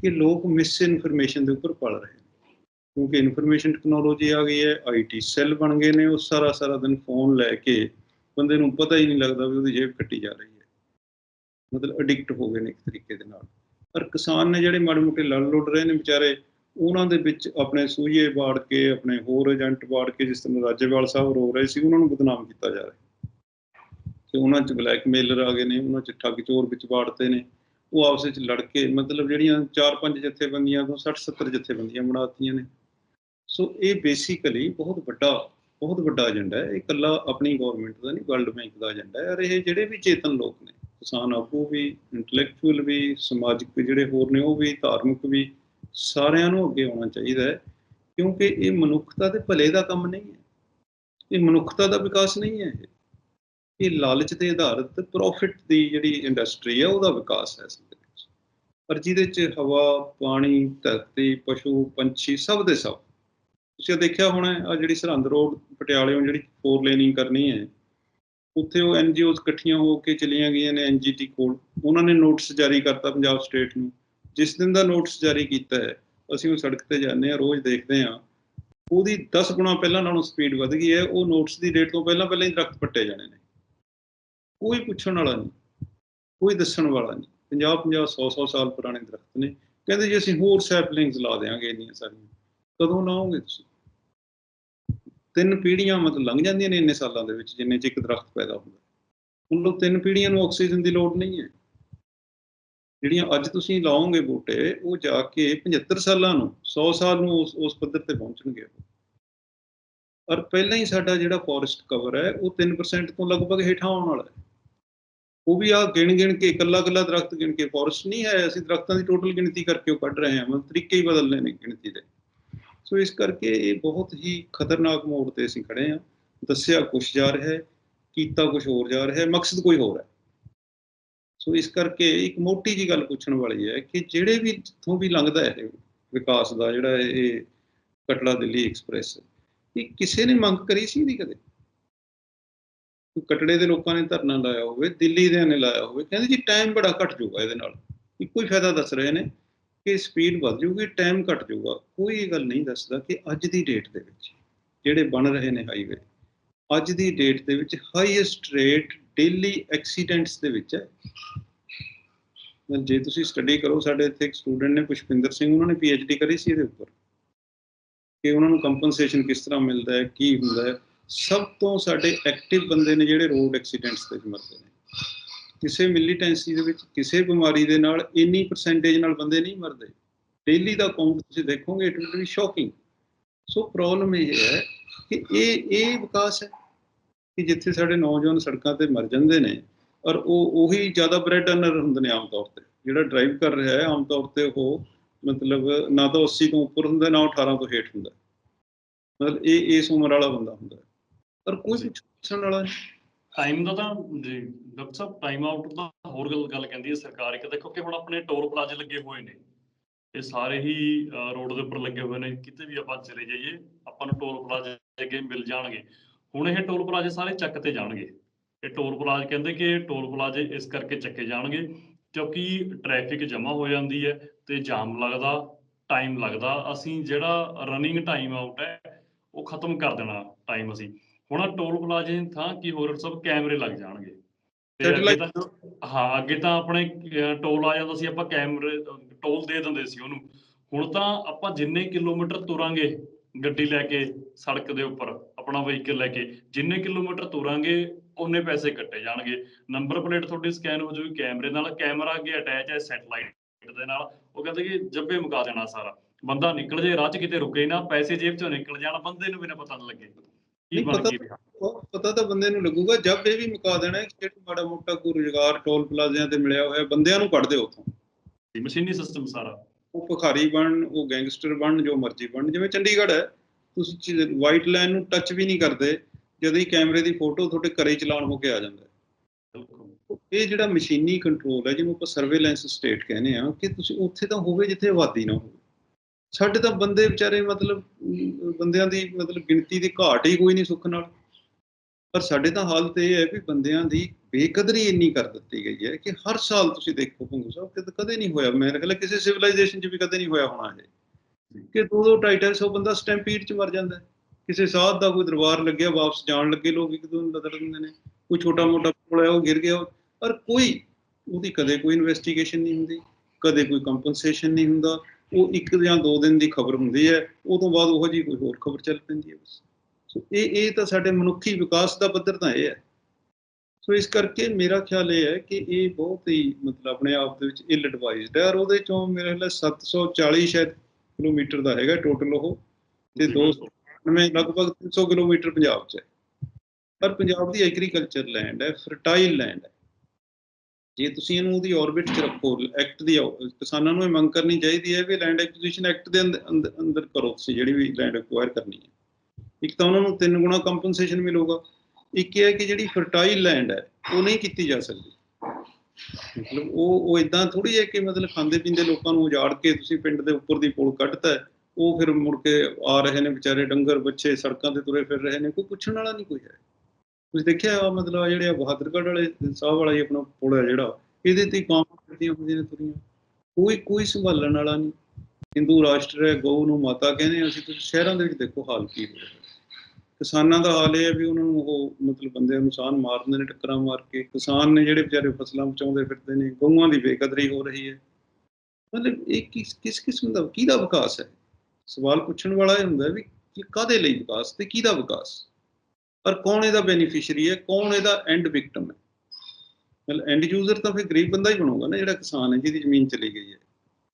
ਕਿ ਲੋਕ ਮਿਸ ਇਨਫੋਰਮੇਸ਼ਨ ਦੇ ਉੱਪਰ ਪਲ ਰਹੇ ਨੇ। ਕਿਉਂਕਿ ਇਨਫੋਰਮੇਸ਼ਨ ਟੈਕਨੋਲੋਜੀ ਆ ਗਈ ਹੈ ਆਈਟੀ ਸੈੱਲ ਬਣ ਗਏ ਨੇ, ਉਹ ਸਾਰਾ ਸਾਰਾ ਦਿਨ ਫੋਨ ਲੈ ਕੇ ਬੰਦੇ ਨੂੰ ਪਤਾ ਹੀ ਨਹੀਂ ਲੱਗਦਾ ਵੀ ਉਹਦੀ ਜੇਬ ਕੱਟੀ ਜਾ ਰਹੀ ਹੈ। ਮਤਲਬ ਐਡਿਕਟ ਹੋ ਗਏ ਨੇ ਇੱਕ ਤਰੀਕੇ ਦੇ ਨਾਲ। ਪਰ ਕਿਸਾਨ ਨੇ ਜਿਹੜੇ ਮਾੜੇ ਮੋਟੇ ਲੜ ਲੁੱਟ ਰਹੇ ਨੇ ਵਿਚਾਰੇ ਉਹਨਾਂ ਦੇ ਵਿੱਚ ਆਪਣੇ ਸੂਈਏ ਬਾੜ ਕੇ, ਆਪਣੇ ਹੋਰ ਏਜੰਟ ਬਾੜ ਕੇ, ਜਿਸ ਤਰ੍ਹਾਂ ਰਾਜੇਵਾਲ ਸਾਹਿਬ ਰੋ ਰਹੇ ਸੀ, ਉਹਨਾਂ ਨੂੰ ਬਦਨਾਮ ਕੀਤਾ ਜਾ ਰਿਹਾ। ਕਿ ਉਹਨਾਂ 'ਚ ਬਲੈਕਮੇਲਰ ਆ ਗਏ ਨੇ, ਉਹਨਾਂ 'ਚ ਠੱਗ ਚੋਰ ਵਿੱਚ ਬਾੜਤੇ ਨੇ। ਉਹ ਆਪਸ ਵਿੱਚ ਲੜ ਕੇ, ਮਤਲਬ ਜਿਹੜੀਆਂ 4-5 ਜਥੇਬੰਦੀਆਂ ਤੋਂ 60-70 ਜਥੇਬੰਦੀਆਂ ਬਣਾਤੀਆਂ ਨੇ। ਸੋ ਇਹ ਬੇਸਿਕਲੀ ਬਹੁਤ ਵੱਡਾ ਬਹੁਤ ਵੱਡਾ ਏਜੰਡਾ ਹੈ। ਇਹ ਇਕੱਲਾ ਆਪਣੀ ਗਵਰਨਮੈਂਟ ਦਾ ਨਹੀਂ ਵਰਲਡ ਬੈਂਕ ਦਾ ਏਜੰਡਾ ਹੈ। ਔਰ ਇਹ ਜਿਹੜੇ ਵੀ ਚੇਤਨ ਲੋਕ ਨੇ, ਕਿਸਾਨ ਆਗੂ ਵੀ ਇੰਟੈਲੈਕਚੁਅਲ ਵੀ, ਸਮਾਜਿਕ ਜਿਹੜੇ ਹੋਰ ਨੇ, ਉਹ ਵੀ, ਧਾਰਮਿਕ ਵੀ ਸਾਰਿਆਂ ਨੂੰ ਅੱਗੇ ਆਉਣਾ ਚਾਹੀਦਾ ਹੈ, ਕਿਉਂਕਿ ਇਹ ਮਨੁੱਖਤਾ ਦੇ ਭਲੇ ਦਾ ਕੰਮ ਨਹੀਂ ਹੈ। ਇਹ ਮਨੁੱਖਤਾ ਦਾ ਵਿਕਾਸ ਨਹੀਂ ਹੈ ਇਹ। ਇਹ ਲਾਲਚ ਤੇ ਆਧਾਰਿਤ ਪ੍ਰੋਫਿਟ ਦੀ ਜਿਹੜੀ ਇੰਡਸਟਰੀ ਹੈ, ਉਹਦਾ ਵਿਕਾਸ ਹੈ ਇਸ ਵਿੱਚ। ਪਰ ਜਿਹਦੇ ਚ ਹਵਾ, ਪਾਣੀ, ਧਰਤੀ, ਪਸ਼ੂ, ਪੰਛੀ ਸਭ ਦੇ ਸਭ। ਤੁਸੀਂ ਇਹ ਦੇਖਿਆ ਹੋਣਾ ਆ ਜਿਹੜੀ ਸਰਹੰਦ ਰੋਡ ਪਟਿਆਲੇੋਂ ਜਿਹੜੀ ਫੋਰ ਲੇਨਿੰਗ ਕਰਨੀ ਹੈ, ਉੱਥੇ ਉਹ ਐਨਜੀਓਜ਼ ਇਕੱਠੀਆਂ ਹੋ ਕੇ ਚਲੀਆਂ ਗਈਆਂ ਨੇ ਐਨਜੀਟੀ ਕੋਲ। ਉਹਨਾਂ ਨੇ ਨੋਟਿਸ ਜਾਰੀ ਕਰਤਾ ਪੰਜਾਬ ਸਟੇਟ ਨੂੰ। ਜਿਸ ਦਿਨ ਦਾ ਨੋਟਿਸ ਜਾਰੀ ਕੀਤਾ ਹੈ, ਅਸੀਂ ਉਹ ਸੜਕ ਤੇ ਜਾਂਦੇ ਆ ਰੋਜ਼ ਦੇਖਦੇ ਆ ਉਹਦੀ 10 ਗੁਣਾ ਪਹਿਲਾਂ ਨਾਲੋਂ ਸਪੀਡ ਵਧ ਗਈ ਹੈ, ਉਹ ਨੋਟਿਸ ਦੀ ਡੇਟ ਤੋਂ ਪਹਿਲਾਂ ਪਹਿਲਾਂ ਹੀ ਦਰਖਤ ਪੱਟੇ ਜਾਣੇ ਨੇ। ਕੋਈ ਪੁੱਛਣ ਵਾਲਾ ਨਹੀਂ, ਕੋਈ ਦੱਸਣ ਵਾਲਾ ਨਹੀਂ। 50 50 100 100 ਸਾਲ ਪੁਰਾਣੇ ਦਰਖਤ ਨੇ। ਕਹਿੰਦੇ ਜੀ ਅਸੀਂ ਹੋਰ ਸੈਪਲਿੰਗਸ ਲਾ ਦੇਾਂਗੇ ਇੰਨੀਆਂ ਸਾਰੀਆਂ। ਕਦੋਂ ਲਾਓਗੇ ਤੁਸੀਂ? ਤਿੰਨ ਪੀੜ੍ਹੀਆਂ ਮਤਲਬ ਲੰਘ ਜਾਂਦੀਆਂ ਨੇ ਇੰਨੇ ਸਾਲਾਂ ਦੇ ਵਿੱਚ, ਜਿੰਨੇ ਚ ਇੱਕ ਦਰਖਤ ਪੈਦਾ ਹੁੰਦਾ। ਹੁਣ ਤਿੰਨ ਪੀੜ੍ਹੀਆਂ ਨੂੰ ਆਕਸੀਜਨ ਦੀ ਲੋੜ ਨਹੀਂ ਹੈ। ਜਿਹੜੀਆਂ ਅੱਜ ਤੁਸੀਂ ਲਾਓਗੇ ਬੂਟੇ, ਉਹ ਜਾ ਕੇ 75 ਸਾਲਾਂ ਨੂੰ 100 ਸਾਲ ਨੂੰ ਉਸ ਉਸ ਪੱਧਰ ਤੇ ਪਹੁੰਚਣਗੇ ਔਰ ਪਹਿਲਾਂ ਹੀ ਸਾਡਾ ਜਿਹੜਾ ਫੋਰੈਸਟ ਕਵਰ ਹੈ, ਉਹ 3% ਤੋਂ ਲਗਭਗ ਹੇਠਾਂ ਆਉਣ ਵਾਲਾ ਹੈ। ਉਹ ਵੀ ਆ ਗਿਣ ਗਿਣ ਕੇ, ਇਕੱਲਾ ਇਕੱਲਾ ਦਰਖਤ ਗਿਣ ਕੇ ਫੋਰੈਸਟ ਨਹੀਂ ਹੈ, ਅਸੀਂ ਦਰਖਤਾਂ ਦੀ ਟੋਟਲ ਗਿਣਤੀ ਕਰਕੇ ਉਹ ਕੱਢ ਰਹੇ ਹਾਂ, ਮਤਲਬ ਤਰੀਕੇ ਹੀ ਬਦਲਨੇ ਨੇ ਗਿਣਤੀ ਦੇ। ਸੋ ਇਸ ਕਰਕੇ ਇਹ ਬਹੁਤ ਹੀ ਖਤਰਨਾਕ ਮੋੜ ਤੇ ਅਸੀਂ ਖੜੇ ਹਾਂ। ਦੱਸਿਆ ਕੁਛ ਜਾ ਰਿਹਾ ਹੈ, ਕੀਤਾ ਕੁਛ ਹੋਰ ਜਾ ਰਿਹਾ ਹੈ, ਮਕਸਦ ਕੋਈ ਹੋਰ ਹੈ। ਸੋ ਇਸ ਕਰਕੇ ਇੱਕ ਮੋਟੀ ਜੀ ਗੱਲ ਪੁੱਛਣ ਵਾਲੀ ਹੈ ਕਿ ਜਿਹੜੇ ਵੀ ਜਿੱਥੋਂ ਵੀ ਲੰਘਦਾ ਹੈ ਇਹ ਵਿਕਾਸ ਦਾ, ਜਿਹੜਾ ਇਹ ਕਟੜਾ ਦਿੱਲੀ ਐਕਸਪ੍ਰੈਸ, ਇਹ ਕਿਸੇ ਨੇ ਮੰਗ ਕਰੀ ਸੀ ਨਹੀਂ ਕਦੇ? ਕਟੜੇ ਦੇ ਲੋਕਾਂ ਨੇ ਧਰਨਾ ਲਾਇਆ ਹੋਵੇ, ਦਿੱਲੀ ਦੇ ਨੇ ਲਾਇਆ ਹੋਵੇ, ਕਹਿੰਦੇ ਜੀ ਟਾਈਮ ਬੜਾ ਘਟ ਜਾਊਗਾ ਇਹਦੇ ਨਾਲ। ਇੱਕੋ ਹੀ ਫਾਇਦਾ ਦੱਸ ਰਹੇ ਨੇ ਕਿ ਸਪੀਡ ਵੱਧ ਜਾਊਗੀ ਟਾਈਮ ਘਟ ਜਾਊਗਾ। ਕੋਈ ਇਹ ਗੱਲ ਨਹੀਂ ਦੱਸਦਾ ਕਿ ਅੱਜ ਦੀ ਡੇਟ ਦੇ ਵਿੱਚ ਜਿਹੜੇ ਬਣ ਰਹੇ ਨੇ ਹਾਈਵੇ ਅੱਜ ਦੀ ਡੇਟ ਦੇ ਵਿੱਚ ਹਾਈਐਸਟ ਰੇਟ ਡੇਲੀ ਐਕਸੀਡੈਂਟਸ ਦੇ ਵਿੱਚ ਹੈ। ਜੇ ਤੁਸੀਂ ਸਟੱਡੀ ਕਰੋ, ਸਾਡੇ ਇੱਥੇ ਇੱਕ ਸਟੂਡੈਂਟ ਨੇ, ਪੁਸ਼ਪਿੰਦਰ ਸਿੰਘ, ਉਹਨਾਂ ਨੇ ਪੀਐਚਡੀ ਕਰੀ ਸੀ ਇਹਦੇ ਉੱਪਰ। ਕਿ ਉਹਨਾਂ ਨੂੰ ਕੰਪਨਸੇਸ਼ਨ ਕਿਸ ਤਰ੍ਹਾਂ ਮਿਲਦਾ ਹੈ, ਕੀ ਹੁੰਦਾ ਹੈ। ਸਭ ਤੋਂ ਸਾਡੇ ਐਕਟਿਵ ਬੰਦੇ ਨੇ ਜਿਹੜੇ ਰੋਡ ਐਕਸੀਡੈਂਟਸ ਦੇ ਵਿੱਚ ਮਰਦੇ ਨੇ। ਕਿਸੇ ਮਿਲੀਟੈਂਸੀ ਦੇ ਵਿੱਚ, ਕਿਸੇ ਬਿਮਾਰੀ ਦੇ ਨਾਲ ਇੰਨੀ ਪਰਸੈਂਟੇਜ ਨਾਲ ਬੰਦੇ ਨਹੀਂ ਮਰਦੇ। ਡੇਲੀ ਦਾ ਕਾਊਂਟ ਤੁਸੀਂ ਦੇਖੋਗੇ it will be shocking so problem ਇਹ ਹੈ ਕਿ ਇਹ ਇਹ ਵਿਕਾਸ ਹੈ। ਕਿ ਜਿੱਥੇ ਸਾਡੇ ਨੌਜਵਾਨ ਸੜਕਾਂ ਤੇ ਮਰ ਜਾਂਦੇ ਨੇ ਔਰ ਉਹ ਉਹੀ ਜ਼ਿਆਦਾ ਬ੍ਰੈਡ ਅਰਨਰ ਹੁੰਦੇ ਨੇ ਆਮ ਤੌਰ ਤੇ। ਜਿਹੜਾ ਡਰਾਈਵ ਕਰ ਰਿਹਾ ਹੈ ਆਮ ਤੌਰ ਤੇ ਉਹ ਮਤਲਬ ਨਾ ਤਾਂ 80 ਤੋਂ ਉੱਪਰ ਹੁੰਦਾ ਨਾ 18 ਤੋਂ ਹੇਠ ਹੁੰਦਾ। ਮਤਲਬ ਇਹ ਇਸ ਉਮਰ ਵਾਲਾ ਬੰਦਾ ਹੁੰਦਾ ਪਰ ਕੋਈ ਪੁੱਛਣ ਵਾਲਾ ਟਾਈਮ ਦਾ ਤਾਂ ਜੀ ਡਾਕਟਰ ਸਾਹਿਬ ਟਾਈਮ ਆਊਟ ਦਾ ਹੋਰ ਗੱਲ ਗੱਲ ਕਹਿੰਦੀ ਹੈ ਸਰਕਾਰ ਇੱਕ। ਦੇਖੋ ਕਿ ਹੁਣ ਆਪਣੇ ਟੋਲ ਪਲਾਜ਼ੇ ਲੱਗੇ ਹੋਏ ਨੇ। ਇਹ ਸਾਰੇ ਹੀ ਰੋਡ ਦੇ ਉੱਪਰ ਲੱਗੇ ਹੋਏ ਨੇ। ਕਿਤੇ ਵੀ ਆਪਾਂ ਚਲੇ ਜਾਈਏ ਆਪਾਂ ਨੂੰ ਟੋਲ ਪਲਾਜ਼ੇ ਅੱਗੇ ਮਿਲ ਜਾਣਗੇ। ਹੁਣ ਇਹ ਟੋਲ ਪਲਾਜ਼ੇ ਸਾਰੇ ਚੱਕ ਤੇ ਜਾਣਗੇ। ਇਹ ਟੋਲ ਪਲਾਜ਼ੇ ਕਹਿੰਦੇ ਕਿ ਟੋਲ ਪਲਾਜ਼ੇ ਇਸ ਕਰਕੇ ਚੱਕੇ ਜਾਣਗੇ ਕਿਉਂਕਿ ਟ੍ਰੈਫਿਕ ਜਮ੍ਹਾਂ ਹੋ ਜਾਂਦੀ ਹੈ ਤੇ ਜਾਮ ਲੱਗਦਾ ਟਾਈਮ ਲੱਗਦਾ। ਅਸੀਂ ਜਿਹੜਾ ਰਨਿੰਗ ਟਾਈਮ ਆਊਟ ਹੈ ਉਹ ਖਤਮ ਕਰ ਦੇਣਾ ਟਾਈਮ ਅਸੀਂ। ਹੁਣ ਟੋਲ ਪਲਾਜ਼ੇ ਥਾਂ ਕੀ ਹੋਰ ਸਭ ਕੈਮਰੇ ਲੱਗ ਜਾਣਗੇ। ਹਾਂ ਅੱਗੇ ਤਾਂ ਆਪਣੇ ਟੋਲ ਆ ਜਾਂਦਾ ਸੀ ਆਪਾਂ ਕੈਮਰੇ ਟੋਲ ਦੇ ਦਿੰਦੇ ਸੀ ਉਹਨੂੰ। ਹੁਣ ਤਾਂ ਆਪਾਂ ਜਿੰਨੇ ਕਿਲੋਮੀਟਰ ਤੁਰਾਂਗੇ ਗੱਡੀ ਲੈ ਕੇ ਸੜਕ ਦੇ ਉੱਪਰ ਆਪਣਾ ਵਹੀਕਲ ਲੈ ਕੇ ਜਿੰਨੇ ਕਿਲੋਮੀਟਰ ਤੁਰਾਂਗੇ ਉਹਨੇ ਪੈਸੇ ਕੱਟੇ ਜਾਣਗੇ। ਨੰਬਰ ਪਲੇਟ ਤੁਹਾਡੀ ਸਕੈਨ ਹੋ ਜਾਊਗੀ ਕੈਮਰੇ ਨਾਲ ਕੈਮਰਾ ਅੱਗੇ ਅਟੈਚ ਹੈ ਸੈਟਲਾਈਟ ਦੇ ਨਾਲ। ਉਹ ਕਹਿੰਦੇ ਕਿ ਜੱਬੇ ਮੁਕਾ ਦੇਣਾ ਸਾਰਾ। ਬੰਦਾ ਨਿਕਲ ਜੇ ਰਾਹ 'ਚ ਕਿਤੇ ਰੁਕੇ ਨਾ ਪੈਸੇ ਜੇਬ 'ਚੋਂ ਨਿਕਲ ਜਾਣ ਬੰਦੇ ਨੂੰ ਵੀ ਨਾ ਪਤਾ ਨਾ ਲੱਗੇ। ਕੀ ਬਣ ਕੀ ਪਤਾ ਤਾਂ ਬੰਦੇ ਨੂੰ ਲੱਗੂਗਾ ਜਦ ਇਹ ਵੀ ਮੁਕਾ ਦੇਣਾ ਕਿ ਜਿਹੜਾ ਮਾੜਾ ਮੋਟਾ ਕੋਈ ਰੁਜ਼ਗਾਰ ਟੋਲ ਪਲਾਜ਼ਿਆਂ ਤੇ ਮਿਲਿਆ ਹੋਇਆ ਬੰਦਿਆਂ ਨੂੰ ਕੱਢ ਦਿਓ ਉੱਥੋਂ। ਮਸ਼ੀਨੀ ਸਿਸਟਮ ਸਾਰਾ। ਉਹ ਭਿਖਾਰੀ ਬਣ ਉਹ ਗੈਂਗਸਟਰ ਬਣ ਜੋ ਮਰਜ਼ੀ ਬਣ ਜਿਵੇਂ ਚੰਡੀਗੜ੍ਹ ਹੈ। ਤੁਸੀਂ ਵਾਈਟ ਲਾਈਨ ਨੂੰ ਟੱਚ ਵੀ ਨਹੀਂ ਕਰਦੇ ਜਦੋਂ ਹੀ ਕੈਮਰੇ ਦੀ ਫੋਟੋ ਤੁਹਾਡੇ ਘਰੇ ਚਲਾਨ ਹੋ ਕੇ ਆ ਜਾਂਦਾ ਹੈ। ਇਹ ਜਿਹੜਾ ਮਸ਼ੀਨੀ ਕੰਟਰੋਲ ਹੈ ਜਿਹਨੂੰ ਆਪਾਂ ਸਰਵੇਲੈਂਸ ਸਟੇਟ ਕਹਿੰਦੇ ਆ ਕਿ ਤੁਸੀਂ ਉੱਥੇ ਤਾਂ ਹੋਵੇ ਜਿੱਥੇ ਆਬਾਦੀ ਨਾ ਹੋਵੇ। ਸਾਡੇ ਤਾਂ ਬੰਦੇ ਵਿਚਾਰੇ ਮਤਲਬ ਬੰਦਿਆਂ ਦੀ ਮਤਲਬ ਗਿਣਤੀ ਦੀ ਘਾਟ ਹੀ ਕੋਈ ਨਹੀਂ ਸੁੱਖ ਨਾਲ। ਪਰ ਸਾਡੇ ਤਾਂ ਹਾਲਤ ਇਹ ਹੈ ਵੀ ਬੰਦਿਆਂ ਦੀ ਬੇਕਦਰੀ ਇੰਨੀ ਕਰ ਦਿੱਤੀ ਗਈ ਹੈ ਕਿ ਹਰ ਸਾਲ ਤੁਸੀਂ ਦੇਖੋ ਭੰਗੂ ਸਾਹਿਬ ਕਿ ਕਦੇ ਨਹੀਂ ਹੋਇਆ। ਮੇਰੇ ਖਿਆਲ ਕਿਸੇ ਸਿਵਲਾਈਜੇਸ਼ਨ 'ਚ ਵੀ ਕਦੇ ਨਹੀਂ ਹੋਇਆ ਹੋਣਾ ਇਹ। ਕਿ ਦੋ ਦੋ, ਢਾਈ ਢਾਈ ਸੌ ਬੰਦਾ ਸਟੈਂਪੀਡ 'ਚ ਮਰ ਜਾਂਦਾ ਕਿਸੇ ਸਾਧ ਦਾ ਕੋਈ ਦਰਬਾਰ ਲੱਗਿਆ, ਵਾਪਸ ਜਾਣ ਲੱਗੇ ਲੋਕ ਇੱਕ ਦੂਜੇ ਨੂੰ ਲਦੜ ਦਿੰਦੇ ਨੇ। ਕੋਈ ਛੋਟਾ ਮੋਟਾ ਪੁਲ ਹੈ, ਉਹ ਗਿਰ ਗਿਆ। ਪਰ ਕੋਈ ਉਹਦੀ ਕਦੇ ਕੋਈ ਇਨਵੈਸਟੀਗੇਸ਼ਨ ਨਹੀਂ ਹੁੰਦੀ, ਕਦੇ ਕੋਈ ਕੰਪਨਸੇਸ਼ਨ ਨਹੀਂ ਹੁੰਦਾ। ਉਹ ਇੱਕ ਜਾਂ ਦੋ ਦਿਨ ਦੀ ਖਬਰ ਹੁੰਦੀ ਹੈ, ਉਹ ਤੋਂ ਬਾਅਦ ਉਹੋ ਜੀ ਕੋਈ ਹੋਰ ਖਬਰ ਚੱਲ ਪੈਂਦੀ ਹੈ ਬਸ। ਸੋ ਇਹ ਇਹ ਤਾਂ ਸਾਡੇ ਮਨੁੱਖੀ ਵਿਕਾਸ ਦਾ ਪੱਧਰ ਤਾਂ ਇਹ ਹੈ। ਸੋ ਇਸ ਕਰਕੇ ਮੇਰਾ ਖਿਆਲ ਇਹ ਹੈ ਕਿ ਇਹ ਬਹੁਤ ਹੀ ਮਤਲਬ ਆਪਣੇ ਆਪ ਦੇ ਵਿੱਚ ਇਲ ਐਡਵਾਈਜ਼ਡ ਹੈ। ਔਰ ਉਹਦੇ ਚੋਂ ਮੇਰੇ ਖਿਆਲ 740 ਸ਼ਾਇਦ ਕਿਲੋਮੀਟਰ ਦਾ ਹੈਗਾ ਟੋਟਲ ਉਹ। ਤੇ ਜੀ, ਦੋ ਬਿਲਕੁਲ। ਮੈਂ ਲਗਭਗ 300 ਕਿਲੋਮੀਟਰ ਪੰਜਾਬ 'ਚ ਹੈ। ਪਰ ਪੰਜਾਬ ਦੀ ਐਗਰੀਕਲਚਰ ਲੈਂਡ ਹੈ ਫਰਟਾਈਲ ਲੈਂਡ ਹੈ। ਜੇ ਤੁਸੀਂ ਇਹਨੂੰ ਉਹਦੀ ਆਰਬਿਟ 'ਚ ਰੱਖੋ ਐਕਟ ਦੀ ਕਿਸਾਨਾਂ ਨੂੰ ਇਹ ਮੰਗ ਕਰਨੀ ਚਾਹੀਦੀ ਹੈ ਵੀ ਲੈਂਡ ਐਕੁਜੀਸ਼ਨ ਐਕਟ ਦੇ ਅੰਦ- ਅੰਦ- ਅੰਦਰ ਕਰੋ ਤੁਸੀਂ ਜਿਹੜੀ ਵੀ ਲੈਂਡ ਐਕਵਾਇਰ ਕਰਨੀ ਹੈ। ਇੱਕ ਤਾਂ ਉਹਨਾਂ ਨੂੰ ਤਿੰਨ ਗੁਣਾ ਕੰਪਨਸੇਸ਼ਨ ਮਿਲੂਗਾ। ਇੱਕ ਇਹ ਹੈ ਕਿ ਜਿਹੜੀ ਫਰਟਾਈਲ ਲੈਂਡ ਹੈ ਉਹ ਨਹੀਂ ਕੀਤੀ ਜਾ ਸਕਦੀ। ਮਤਲਬ ਉਹ ਉਹ ਇਦਾਂ ਥੋੜੀ ਹੈ ਕਿ ਮਤਲਬ ਖਾਂਦੇ ਪੀਂਦੇ ਲੋਕਾਂ ਨੂੰ ਉਜਾੜ ਕੇ ਤੁਸੀਂ ਪਿੰਡ ਦੇ ਉੱਪਰ ਦੀ ਪੁਲ ਕੱਢਤਾ ਉਹ ਫਿਰ ਮੁੜ ਕੇ ਆ ਰਹੇ ਨੇ ਵਿਚਾਰੇ ਡੰਗਰ, ਬੱਚੇ ਸੜਕਾਂ ਤੇ ਤੁਰੇ ਫਿਰ ਰਹੇ ਨੇ, ਕੋਈ ਪੁੱਛਣ ਵਾਲਾ ਨਹੀਂ ਕੋਈ ਹੈ। ਤੁਸੀਂ ਦੇਖਿਆ ਆਹ ਮਤਲਬ ਜਿਹੜੇ ਆ ਬਹਾਦਰਗੜ੍ਹ ਵਾਲੇ, ਸਾਹਿਬ ਵਾਲਾ ਹੀ ਆਪਣਾ ਪੁਲ ਹੈ ਜਿਹੜਾ, ਇਹਦੇ ਤੇ ਕਾਮ ਕਰਦੀਆਂ ਹੁੰਦੀਆਂ ਨੇ ਤੁਰੀਆਂ। ਕੋਈ ਕੋਈ ਸੰਭਾਲਣ ਵਾਲਾ ਨਹੀਂ। ਹਿੰਦੂ ਰਾਸ਼ਟਰ ਹੈ, ਗਊ ਨੂੰ ਮਾਤਾ ਕਹਿੰਦੇ ਅਸੀਂ ਤੁਸੀਂ ਸ਼ਹਿਰਾਂ ਦੇ ਵਿੱਚ ਦੇਖੋ ਹਾਲ ਕੀ ਹੋ ਰਿਹਾ। ਕਿਸਾਨਾਂ ਦਾ ਹਾਲ ਇਹ ਹੈ ਵੀ ਉਹਨਾਂ ਨੂੰ ਉਹ ਮਤਲਬ ਬੰਦੇ ਅਨੁਸਾਰ ਮਾਰਦੇ ਨੇ ਟੱਕਰਾਂ ਮਾਰ ਕੇ। ਕਿਸਾਨ ਨੇ ਜਿਹੜੇ ਵਿਚਾਰੇ ਫਸਲਾਂ ਬਚਾਉਂਦੇ ਫਿਰਦੇ ਨੇ ਗਊਆਂ ਦੀ ਬੇਕਦਰੀ ਹੋ ਰਹੀ ਹੈ। ਮਤਲਬ ਇਹ ਕਿਸ ਕਿਸ ਕਿਸਮ ਦਾ ਕਿਹਦਾ ਵਿਕਾਸ ਹੈ? ਸਵਾਲ ਪੁੱਛਣ ਵਾਲਾ ਇਹ ਹੁੰਦਾ ਵੀ ਕਿ ਕਾਦੇ ਲਈ ਵਿਕਾਸ ਤੇ ਕਿਹਦਾ ਵਿਕਾਸ? ਪਰ ਕੌਣ ਇਹਦਾ ਬੈਨੀਫੀਸ਼ੀਅਰੀ ਹੈ? ਕੌਣ ਇਹਦਾ ਐਂਡ ਵਿਕਟਮ ਹੈ? ਮਤਲਬ ਐਂਡ ਯੂਜ਼ਰ ਤਾਂ ਫਿਰ ਗਰੀਬ ਬੰਦਾ ਹੀ ਬਣੂਗਾ ਨਾ ਜਿਹੜਾ ਕਿਸਾਨ ਹੈ ਜਿਹਦੀ ਜ਼ਮੀਨ ਚਲੀ ਗਈ ਹੈ।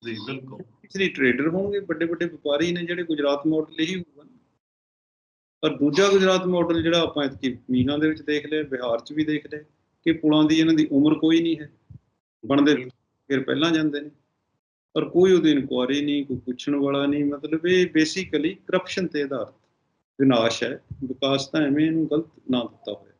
ਜੀ ਬਿਲਕੁਲ। ਪਿਛਲੀ ਟਰੇਡਰ ਹੋਣਗੇ ਵੱਡੇ ਵੱਡੇ ਵਪਾਰੀ ਨੇ ਜਿਹੜੇ ਗੁਜਰਾਤ ਮਾਡਲ ਹੀ ਹੋਊਗਾ ਪਰ ਦੂਜਾ ਗੁਜਰਾਤ ਮਾਡਲ ਜਿਹੜਾ ਆਪਾਂ ਇਤਕੀ ਮੀਹਾਂ ਦੇ ਵਿੱਚ ਦੇਖ ਲਿਆ ਬਿਹਾਰ 'ਚ ਵੀ ਦੇਖ ਲਿਆ ਕਿ ਪੁਲਾਂ ਦੀ ਇਹਨਾਂ ਦੀ ਉਮਰ ਕੋਈ ਨਹੀਂ ਹੈ। ਬਣਦੇ ਫਿਰ ਪਹਿਲਾਂ ਜਾਂਦੇ ਨੇ। ਪਰ ਕੋਈ ਉਹਦੀ ਇਨਕੁਆਰੀ ਨਹੀਂ ਕੋਈ ਪੁੱਛਣ ਵਾਲਾ ਨਹੀਂ ਮਤਲਬ ਇਹ ਬੇਸਿਕਲੀ ਕਰਪਸ਼ਨ ਤੇ ਆਧਾਰਿਤ ਵਿਨਾਸ਼ ਹੈ। ਵਿਕਾਸ ਤਾਂ ਐਵੇਂ ਇਹਨੂੰ ਗਲਤ ਨਾਂ ਦਿੱਤਾ ਹੋਇਆ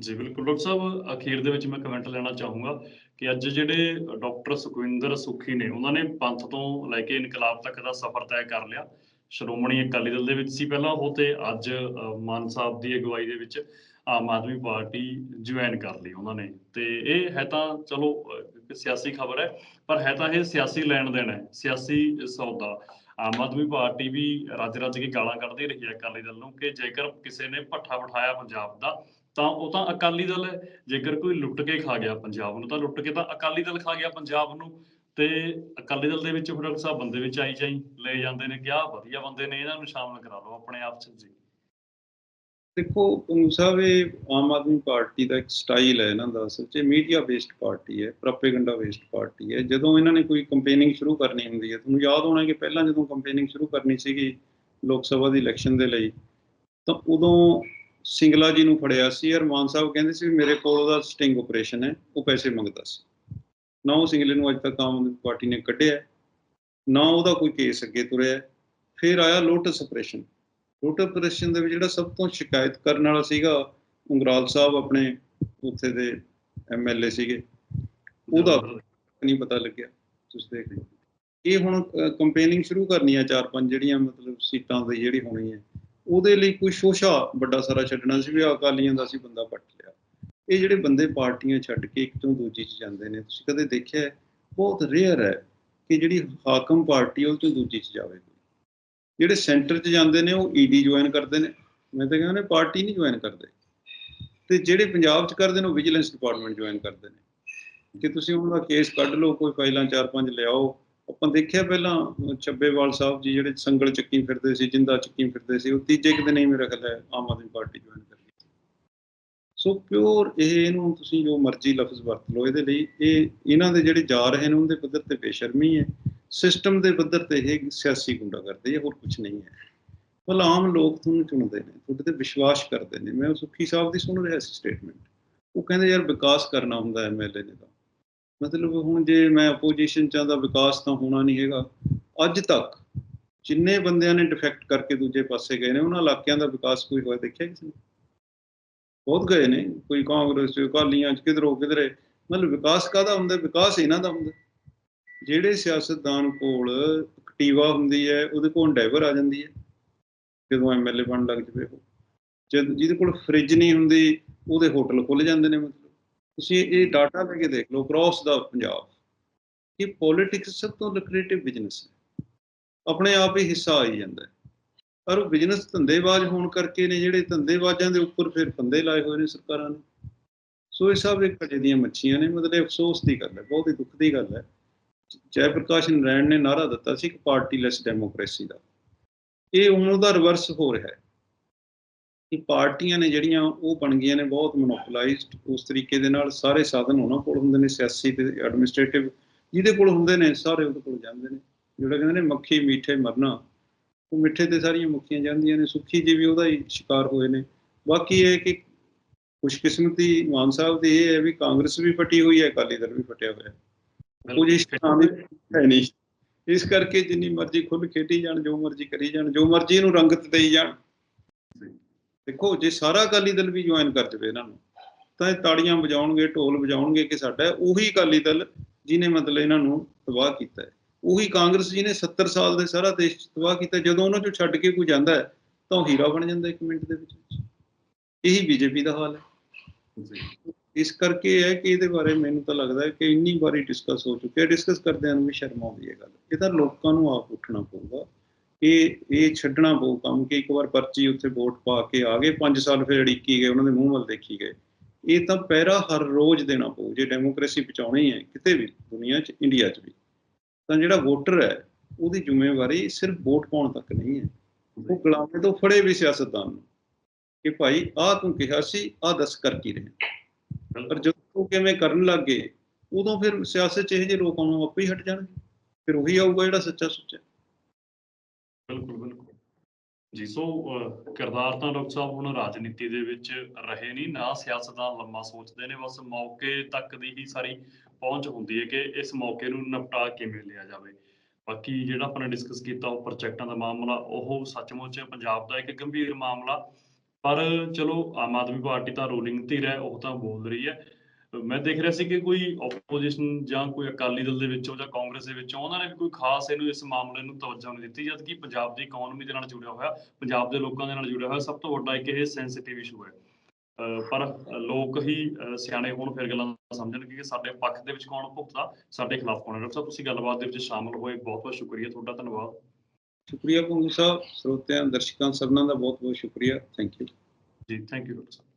ਜੀ ਬਿਲਕੁਲ। ਡਾਕਟਰ ਸਾਹਿਬ ਅਖੀਰ ਦੇ ਵਿੱਚ ਮੈਂ ਕਮੈਂਟ ਲੈਣਾ ਚਾਹੂੰਗਾ ਕਿ ਅੱਜ ਜਿਹੜੇ ਡਾਕਟਰ ਸੁਖਵਿੰਦਰ ਸੁਖੀ ਨੇ ਉਹਨਾਂ ਨੇ ਪੰਥ ਤੋਂ ਲੈ ਕੇ ਇਨਕਲਾਬ ਤੱਕ ਦਾ ਸਫ਼ਰ ਤੈਅ ਕਰ ਲਿਆ। ਸ਼੍ਰੋਮਣੀ ਅਕਾਲੀ ਦਲ ਦੇ ਵਿੱਚ ਸੀ ਪਹਿਲਾਂ ਉਹ ਤੇ ਅੱਜ ਮਾਨ ਸਾਹਿਬ ਦੀ ਅਗਵਾਈ ਦੇ ਵਿੱਚ ਆਮ ਆਦਮੀ ਪਾਰਟੀ ਜੁਆਇਨ ਕਰ ਲਈ ਉਹਨਾਂ ਨੇ। ਤੇ ਇਹ ਹੈ ਤਾਂ ਚਲੋ ਸਿਆਸੀ ਖਬਰ ਹੈ, ਪਰ ਹੈ ਤਾਂ ਇਹ ਸਿਆਸੀ ਲੈਣ ਦੇਣ ਹੈ, ਸਿਆਸੀ ਸੌਦਾ। ਆਮ ਆਦਮੀ ਪਾਰਟੀ ਵੀ ਰੱਜ ਰੱਜ ਕੇ ਗਾਲਾਂ ਕੱਢਦੀ ਰਹੀ ਹੈ ਅਕਾਲੀ ਦਲ ਨੂੰ ਕਿ ਜੇਕਰ ਕਿਸੇ ਨੇ ਭੱਠਾ ਬਿਠਾਇਆ ਪੰਜਾਬ ਦਾ, ਤਾਂ ਉਹ ਤਾਂ ਅਕਾਲੀ ਦਲ ਹੈ। ਜੇਕਰ ਕੋਈ ਲੁੱਟ ਕੇ ਖਾ ਗਿਆ ਪੰਜਾਬ ਨੂੰ ਤਾਂ ਲੁੱਟ ਕੇ ਤਾਂ ਅਕਾਲੀ ਦਲ ਖਾ ਗਿਆ ਪੰਜਾਬ ਨੂੰ। ਤੇ ਅਕਾਲੀ ਦਲ ਦੇ ਵਿੱਚ ਫਿਰ ਡਾਕਟਰ ਸਾਹਿਬ ਬੰਦੇ ਵਿੱਚ ਆਈ ਜਾਈ, ਲੈ ਜਾਂਦੇ ਨੇ ਕਿ ਆਹ ਵਧੀਆ ਬੰਦੇ ਨੇ, ਇਹਨਾਂ ਨੂੰ ਸ਼ਾਮਲ ਕਰਾ ਲਓ ਆਪਣੇ ਆਪ ਚ ਜੀ। ਦੇਖੋ ਪੰਗੂ ਸਾਹਿਬ, ਇਹ ਆਮ ਆਦਮੀ ਪਾਰਟੀ ਦਾ ਇੱਕ ਸਟਾਈਲ ਹੈ ਇਹਨਾਂ ਦਾ ਅਸਲ 'ਚ ਮੀਡੀਆ ਬੇਸਡ ਪਾਰਟੀ ਹੈ, ਪ੍ਰੋਪੇਗੈਂਡਾ ਬੇਸਡ ਪਾਰਟੀ ਹੈ। ਜਦੋਂ ਇਹਨਾਂ ਨੇ ਕੋਈ ਕੰਪੇਨਿੰਗ ਸ਼ੁਰੂ ਕਰਨੀ ਹੁੰਦੀ ਹੈ, ਤੁਹਾਨੂੰ ਯਾਦ ਹੋਣਾ ਕਿ ਪਹਿਲਾਂ ਜਦੋਂ ਕੰਪੇਨਿੰਗ ਸ਼ੁਰੂ ਕਰਨੀ ਸੀਗੀ ਲੋਕ ਸਭਾ ਦੀ ਇਲੈਕਸ਼ਨ ਦੇ ਲਈ, ਤਾਂ ਉਦੋਂ ਸਿੰਗਲਾ ਜੀ ਨੂੰ ਫੜਿਆ ਸੀ ਯਾਰ ਮਾਨ ਸਾਹਿਬ ਕਹਿੰਦੇ ਸੀ ਮੇਰੇ ਕੋਲ ਉਹਦਾ ਸਟਿੰਗ ਆਪਰੇਸ਼ਨ ਹੈ, ਉਹ ਪੈਸੇ ਮੰਗਦਾ ਸੀ। ਨਾ ਉਹ ਸਿੰਗਲੇ ਨੂੰ ਅੱਜ ਤੱਕ ਆਮ ਆਦਮੀ ਪਾਰਟੀ ਨੇ ਕੱਢਿਆ ਨਾ ਉਹਦਾ ਕੋਈ ਕੇਸ ਅੱਗੇ ਤੁਰਿਆ ਫਿਰ ਆਇਆ ਲੋਟਸ ਆਪਰੇਸ਼ਨ ਲੋਟਸ ਆਪਰੇਸ਼ਨ ਦੇ ਵਿੱਚ ਜਿਹੜਾ ਸਭ ਤੋਂ ਸ਼ਿਕਾਇਤ ਕਰਨ ਵਾਲਾ ਸੀਗਾ ਉਂਗਰਾਲ ਸਾਹਿਬ ਆਪਣੇ ਉੱਥੇ ਦੇ ਐਮਐਲਏ ਸੀਗੇ। ਉਹਦਾ ਨਹੀਂ ਪਤਾ ਲੱਗਿਆ ਤੁਸੀਂ ਦੇਖ ਲਓ। ਇਹ ਹੁਣ ਕੰਪੇਨਿੰਗ ਸ਼ੁਰੂ ਕਰਨੀ ਆ ਚਾਰ ਪੰਜ ਜਿਹੜੀਆਂ ਮਤਲਬ ਸੀਟਾਂ ਦੀ ਜਿਹੜੀ ਹੋਣੀ ਹੈ। ਉਹਦੇ ਲਈ ਕੋਈ ਸ਼ੋਸ਼ਾ ਵੱਡਾ ਸਾਰਾ ਛੱਡਣਾ ਸੀ ਵੀ ਅਕਾਲੀਆਂ ਦਾ ਸੀ ਬੰਦਾ ਪੱਟ ਲਿਆ। ਇਹ ਜਿਹੜੇ ਬੰਦੇ ਪਾਰਟੀਆਂ ਛੱਡ ਕੇ ਇੱਕ ਤੋਂ ਦੂਜੀ 'ਚ ਜਾਂਦੇ ਨੇ, ਤੁਸੀਂ ਕਦੇ ਦੇਖਿਆ ਬਹੁਤ ਰੇਅਰ ਹੈ ਕਿ ਜਿਹੜੀ ਹਾਕਮ ਪਾਰਟੀ ਉਹ ਤੋਂ ਦੂਜੀ 'ਚ ਜਾਵੇ। ਜਿਹੜੇ ਸੈਂਟਰ 'ਚ ਜਾਂਦੇ ਨੇ ਉਹ ਈਡੀ ਜੁਆਇਨ ਕਰਦੇ ਨੇ। ਮੈਂ ਤਾਂ ਕਹਿੰਦਾ ਨੇ ਪਾਰਟੀ ਨਹੀਂ ਜੁਆਇਨ ਕਰਦੇ। ਤੇ ਜਿਹੜੇ ਪੰਜਾਬ 'ਚ ਕਰਦੇ ਨੇ ਉਹ ਵਿਜੀਲੈਂਸ ਡਿਪਾਰਟਮੈਂਟ ਜੁਆਇਨ ਕਰਦੇ ਨੇ। ਕਿ ਤੁਸੀਂ ਉਹਨਾਂ ਦਾ ਕੇਸ ਕੱਢ ਲਓ, ਕੋਈ ਫਾਈਲਾਂ ਚਾਰ ਪੰਜ ਲਿਆਓ ਆਪਾਂ ਦੇਖਿਆ ਪਹਿਲਾਂ, ਅਹ ਚੱਬੇਵਾਲ ਸਾਹਿਬ ਜੀ ਜਿਹੜੇ ਸੰਗਲ ਚੱਕੀ ਫਿਰਦੇ ਸੀ, ਜਿੰਦਾ ਚੱਕੀ ਫਿਰਦੇ ਸੀ, ਉਹ ਤੀਜੇ ਕੁ ਦਿਨ ਹੀ ਮੇਰਾ ਖਿਆਲ ਹੈ ਆਮ ਆਦਮੀ ਪਾਰਟੀ ਜੁਆਇਨ ਕਰ ਸੋ ਪਿਓਰ ਇਹ ਇਹਨੂੰ ਤੁਸੀਂ ਜੋ ਮਰਜ਼ੀ ਲਫ਼ਜ਼ ਵਰਤ ਲਓ, ਇਹਦੇ ਲਈ ਇਹ ਇਹਨਾਂ ਦੇ ਜਿਹੜੇ ਜਾ ਰਹੇ ਨੇ, ਉਹਦੇ ਪੱਧਰ ਤੇ ਬੇਸ਼ਰਮੀ ਹੈ। ਸਿਸਟਮ ਦੇ ਪੱਧਰ ਤੇ ਇਹ ਸਿਆਸੀ ਗੁੰਡਾ ਕਰਦੇ ਇਹ ਹੋਰ ਕੁਝ ਨਹੀਂ ਹੈ। ਭਲਾ ਆਮ ਲੋਕ ਤੁਹਾਨੂੰ ਚੁਣਦੇ ਨੇ, ਤੁਹਾਡੇ ਤੇ ਵਿਸ਼ਵਾਸ ਕਰਦੇ ਨੇ। ਮੈਂ ਉਹ ਸੁਖੀ ਸਾਹਿਬ ਦੀ ਸੁਣ ਰਿਹਾ ਸੀ ਸਟੇਟਮੈਂਟ ਉਹ ਕਹਿੰਦੇ, ਯਾਰ, ਵਿਕਾਸ ਕਰਨਾ ਹੁੰਦਾ ਐਮਐਲਏ ਨੇ ਤਾਂ। ਮਤਲਬ ਹੁਣ ਜੇ ਮੈਂ ਆਪੋਜੀਸ਼ਨ ਚਾਹੁੰਦਾ ਵਿਕਾਸ ਤਾਂ ਹੋਣਾ ਨਹੀਂ ਹੈਗਾ। ਅੱਜ ਤੱਕ ਜਿੰਨੇ ਬੰਦਿਆਂ ਨੇ ਡਿਫੈਕਟ ਕਰਕੇ ਦੂਜੇ ਪਾਸੇ ਗਏ ਨੇ, ਉਹਨਾਂ ਇਲਾਕਿਆਂ ਦਾ ਵਿਕਾਸ ਕੋਈ ਹੋਇਆ, ਦੇਖਿਆ ਕਿਸੇ ਨੇ? ਬਹੁਤ ਗਏ ਨੇ, ਕੋਈ ਕਾਂਗਰਸ ਚ ਅਕਾਲੀਆਂ ਚ ਕਿਧਰੋਂ ਕਿਧਰੇ ਮਤਲਬ ਵਿਕਾਸ ਕਾਹਦਾ ਹੁੰਦਾ? ਵਿਕਾਸ ਇਹਨਾਂ ਦਾ ਹੁੰਦਾ। ਜਿਹੜੇ ਸਿਆਸਤਦਾਨ ਕੋਲ ਐਕਟਿਵਾ ਹੁੰਦੀ ਹੈ, ਉਹਦੇ ਕੋਲ ਡਰਾਈਵਰ ਆ ਜਾਂਦੀ ਹੈ। ਜਦੋਂ ਐਮਐਲਏ ਬਣ ਲੱਗ ਜਵੇ ਉਹ। ਜਦ ਜਿਹਦੇ ਕੋਲ ਫ੍ਰਿਜ ਨਹੀਂ ਹੁੰਦੀ, ਉਹਦੇ ਹੋਟਲ ਖੁੱਲ ਜਾਂਦੇ ਨੇ ਮਤਲਬ। ਤੁਸੀਂ ਇਹ ਡਾਟਾ ਲੈ ਕੇ ਦੇਖ ਲਓ ਕ੍ਰਾਸ ਦਾ ਪੰਜਾਬ। ਕਿ ਪੋਲਿਟਿਕਸ ਸਭ ਤੋਂ ਲੁਕਰੇਟਿਵ ਬਿਜ਼ਨਸ ਹੈ। ਆਪਣੇ ਆਪ ਹੀ ਹਿੱਸਾ ਆਈ ਜਾਂਦਾ ਹੈ। ਪਰ ਉਹ ਬਿਜ਼ਨਸ ਧੰਦੇਬਾਜ਼ ਹੋਣ ਕਰਕੇ ਨੇ ਜਿਹੜੇ ਧੰਦੇਬਾਜ਼ਾਂ ਦੇ ਉੱਪਰ ਫਿਰ ਪੰਦੇ ਲਾਏ ਹੋਏ ਨੇ ਸਰਕਾਰਾਂ ਨੇ। ਸੋ ਇਹ ਸਭ ਇੱਕ ਘੜੇ ਦੀਆਂ ਮੱਛੀਆਂ ਨੇ, ਮਤਲਬ ਅਫਸੋਸ ਦੀ ਗੱਲ ਹੈ, ਬਹੁਤ ਹੀ ਦੁੱਖ ਦੀ ਗੱਲ ਹੈ। ਜੈ ਪ੍ਰਕਾਸ਼ ਨਾਰਾਇਣ ਨੇ ਨਾਰਾ ਦਿੱਤਾ ਸੀ ਕਿ ਪਾਰਟੀਲੈਸ ਡੈਮੋਕ੍ਰੇਸੀ ਦਾ। ਇਹ ਹੁਣ ਉਹਦਾ ਰਿਵਰਸ ਹੋ ਰਿਹਾ ਹੈ। ਕਿ ਪਾਰਟੀਆਂ ਨੇ ਜਿਹੜੀਆਂ ਉਹ ਬਣ ਗਈਆਂ ਨੇ, ਬਹੁਤ ਮੋਨੋਪੋਲਾਈਜ਼ਡ, ਉਸ ਤਰੀਕੇ ਦੇ ਨਾਲ ਸਾਰੇ ਸਾਧਨ ਉਹਨਾਂ ਕੋਲ ਹੁੰਦੇ ਨੇ, ਸਿਆਸੀ ਤੇ ਐਡਮਿਨਿਸਟ੍ਰੇਟਿਵ ਜਿਹਦੇ ਕੋਲ ਹੁੰਦੇ ਨੇ, ਸਾਰੇ ਉਹਦੇ ਕੋਲ ਜਾਂਦੇ ਨੇ। ਜਿਹੜਾ ਕਹਿੰਦੇ ਨੇ ਮੱਖੀ, ਮੀਠੇ ਮਰਨਾ ਉਹ ਮਿੱਠੇ ਤੇ ਸਾਰੀਆਂ ਮੁੱਕੀਆਂ ਜਾਂਦੀਆਂ ਨੇ ਸੁੱਖੀ ਜੀ ਵੀ ਉਹਦਾ ਹੀ ਸ਼ਿਕਾਰ ਹੋਏ ਨੇ। ਬਾਕੀ ਇਹ ਕਿ ਖੁਸ਼ਕਿਸਮਤੀ ਮਾਨ ਸਾਹਿਬ ਦੀ ਇਹ ਹੈ ਵੀ ਕਾਂਗਰਸ ਵੀ ਫਟੀ ਹੋਈ ਹੈ ਅਕਾਲੀ ਦਲ ਵੀ ਫਟਿਆ ਹੋਇਆ। ਹੈ ਪੋਜੀਸ਼ਨਾਂ ਵੀ ਹੈ ਨਹੀਂ। ਇਸ ਕਰਕੇ ਜਿੰਨੀ ਮਰਜ਼ੀ ਖੁੱਲ ਖੇਡੀ ਜਾਣ ਜੋ ਮਰਜ਼ੀ ਕਰੀ ਜਾਣ ਜੋ ਮਰਜ਼ੀ ਇਹਨੂੰ ਰੰਗਤ ਦੇਈ ਜਾਣ। ਦੇਖੋ ਜੇ ਸਾਰਾ ਅਕਾਲੀ ਦਲ ਵੀ ਜੁਆਇਨ ਕਰ ਜਵੇ ਇਹਨਾਂ ਨੂੰ ਤਾਂ ਇਹ ਤਾੜੀਆਂ ਵਜਾਉਣਗੇ ਢੋਲ ਵਜਾਉਣਗੇ ਕਿ ਸਾਡਾ ਉਹੀ ਅਕਾਲੀ ਦਲ ਜਿਹਨੇ ਮਤਲਬ ਇਹਨਾਂ ਨੂੰ ਤਬਾਹ ਕੀਤਾ ਹੈ। ਉਹੀ ਕਾਂਗਰਸ ਜਿਹਨੇ 70 ਸਾਲ ਦੇ ਸਾਰਾ ਦੇਸ਼ ਤਬਾਹ ਕੀਤਾ ਜਦੋਂ ਉਹਨਾਂ ਚੋਂ ਛੱਡ ਕੇ ਕੋਈ ਜਾਂਦਾ ਹੈ ਤਾਂ ਉਹ ਹੀਰਾ ਬਣ ਜਾਂਦਾ ਇੱਕ ਮਿੰਟ ਦੇ ਵਿੱਚ। ਇਹੀ ਬੀਜੇਪੀ ਦਾ ਹਾਲ ਹੈ। ਜੀ। ਇਸ ਕਰਕੇ ਇਹ ਹੈ ਕਿ ਇਹਦੇ ਬਾਰੇ ਮੈਨੂੰ ਤਾਂ ਲੱਗਦਾ ਹੈ ਕਿ ਇੰਨੀ ਵਾਰੀ ਡਿਸਕਸ ਹੋ ਚੁੱਕਿਆ ਡਿਸਕਸ ਕਰਦਿਆਂ ਨੂੰ ਵੀ ਸ਼ਰਮ ਆਉਂਦੀ ਹੈ ਗੱਲ। ਇਹ ਤਾਂ ਲੋਕਾਂ ਨੂੰ ਆਪ ਉੱਠਣਾ ਪਊਗਾ। ਕਿ ਇਹ ਛੱਡਣਾ ਪਊ ਕੰਮ ਕਿ ਇੱਕ ਵਾਰ ਪਰਚੀ ਉੱਥੇ ਵੋਟ ਪਾ ਕੇ ਆ ਗਏ 5 ਸਾਲ ਫਿਰ ਅੜੀਕੀ ਗਏ ਉਹਨਾਂ ਦੇ ਮੂੰਹ ਵੱਲ ਦੇਖੀ ਗਏ। ਇਹ ਤਾਂ ਪਹਿਰਾ ਹਰ ਰੋਜ਼ ਦੇਣਾ ਪਊ ਜੇ ਡੈਮੋਕ੍ਰੇਸੀ ਬਚਾਉਣੀ ਹੈ ਕਿਤੇ ਵੀ ਦੁਨੀਆ 'ਚ ਇੰਡੀਆ 'ਚ ਵੀ। ਤਾਂ ਜਿਹੜਾ ਵੋਟਰ ਹੈ ਉਹਦੀ ਜ਼ਿੰਮੇਵਾਰੀ ਸਿਰਫ ਵੋਟ ਪਾਉਣ ਤੱਕ ਨਹੀਂ ਹੈ। ਉਹ ਗੁਲਾਮੇ ਤੋਂ ਫੜੇ ਵੀ ਸਿਆਸਤਦਾਨ ਨੂੰ ਕਿ ਭਾਈ ਆਹ ਤੂੰ ਕਿਹਾ ਸੀ ਆਹ ਦੱਸ ਕਰ ਕੀ ਰਹੇ। ਪਰ ਜਦੋਂ ਕਿਵੇਂ ਕਰਨ ਲੱਗ ਗਏ ਉਦੋਂ ਫਿਰ ਸਿਆਸਤ 'ਚ ਇਹ ਜਿਹੇ ਲੋਕਾਂ ਨੂੰ ਆਪੇ ਹੀ ਹਟ ਜਾਣਗੇ। ਫਿਰ ਉਹੀ ਆਊਗਾ ਜਿਹੜਾ ਸੱਚਾ ਸੁੱਚਾ। ਬਿਲਕੁਲ। ਜੀ, ਸੋ ਕਿਰਦਾਰ ਤਾਂ ਡਾਕਟਰ ਸਾਹਿਬ ਹੁਣ ਰਾਜਨੀਤੀ ਦੇ ਵਿੱਚ ਰਹੇ ਨਹੀਂ, ਨਾ ਸਿਆਸਤਦਾਨ ਲੰਮਾ ਸੋਚਦੇ ਨੇ, ਬਸ ਮੌਕੇ ਤੱਕ ਦੀ ਹੀ ਸਾਰੀ ਪਹੁੰਚ ਹੁੰਦੀ ਹੈ ਕਿ ਇਸ ਮੌਕੇ ਨੂੰ ਨਿਪਟਾ ਕਿਵੇਂ ਲਿਆ ਜਾਵੇ। ਬਾਕੀ ਜਿਹੜਾ ਆਪਾਂ ਨੇ ਡਿਸਕਸ ਕੀਤਾ ਉਹ ਪ੍ਰੋਜੈਕਟਾਂ ਦਾ ਮਾਮਲਾ, ਉਹ ਸੱਚਮੁੱਚ ਪੰਜਾਬ ਦਾ ਇੱਕ ਗੰਭੀਰ ਮਾਮਲਾ। ਪਰ ਚਲੋ, ਆਮ ਆਦਮੀ ਪਾਰਟੀ ਤਾਂ ਰੂਲਿੰਗ ਧਿਰ ਹੈ, ਉਹ ਤਾਂ ਬੋਲ ਰਹੀ ਹੈ। ਮੈਂ ਦੇਖ ਰਿਹਾ ਸੀ ਕਿ ਕੋਈ ਆਪੋਜੀਸ਼ਨ ਜਾਂ ਕੋਈ ਅਕਾਲੀ ਦਲ ਦੇ ਵਿੱਚੋਂ ਜਾਂ ਕਾਂਗਰਸ ਦੇ ਵਿੱਚੋਂ ਉਹਨਾਂ ਨੇ ਵੀ ਕੋਈ ਖਾਸ ਇਹਨੂੰ ਇਸ ਮਾਮਲੇ ਨੂੰ ਤਵੱਜੋ ਨਹੀਂ ਦਿੱਤੀ ਜਦ ਕਿ ਪੰਜਾਬ ਦੀ ਇਕਨੋਮੀ ਦੇ ਨਾਲ ਜੁੜਿਆ ਹੋਇਆ ਪੰਜਾਬ ਦੇ ਲੋਕਾਂ ਦੇ ਨਾਲ ਜੁੜਿਆ ਹੋਇਆ ਸਭ ਤੋਂ ਵੱਡਾ ਇੱਕ ਇਹ ਸੈਂਸਿਟਿਵ ਇਸ਼ੂ ਹੈ। ਪਰ ਲੋਕ ਹੀ ਸਿਆਣੇ ਹੋਣ ਫਿਰ ਗੱਲਾਂ ਸਮਝਣਗੇ ਕਿ ਸਾਡੇ ਪੱਖ ਦੇ ਵਿੱਚ ਕੌਣ ਭੁਗਤਾ ਸਾਡੇ ਖਿਲਾਫ ਕੌਣ ਹੈ। ਡਾਕਟਰ ਸਾਹਿਬ ਤੁਸੀਂ ਗੱਲਬਾਤ ਦੇ ਵਿੱਚ ਸ਼ਾਮਲ ਹੋਏ ਬਹੁਤ ਬਹੁਤ ਸ਼ੁਕਰੀਆ ਤੁਹਾਡਾ ਧੰਨਵਾਦ। ਸ਼ੁਕਰੀਆ ਭੰਗੂ ਸਾਹਿਬ ਸਰੋਤਿਆਂ ਦਰਸ਼ਕਾਂ ਸਭਨਾਂ ਦਾ ਬਹੁਤ ਬਹੁਤ ਸ਼ੁਕਰੀਆ। ਥੈਂਕ ਯੂ ਜੀ ਥੈਂਕ ਯੂ ਡਾਕਟਰ ਸਾਹਿਬ।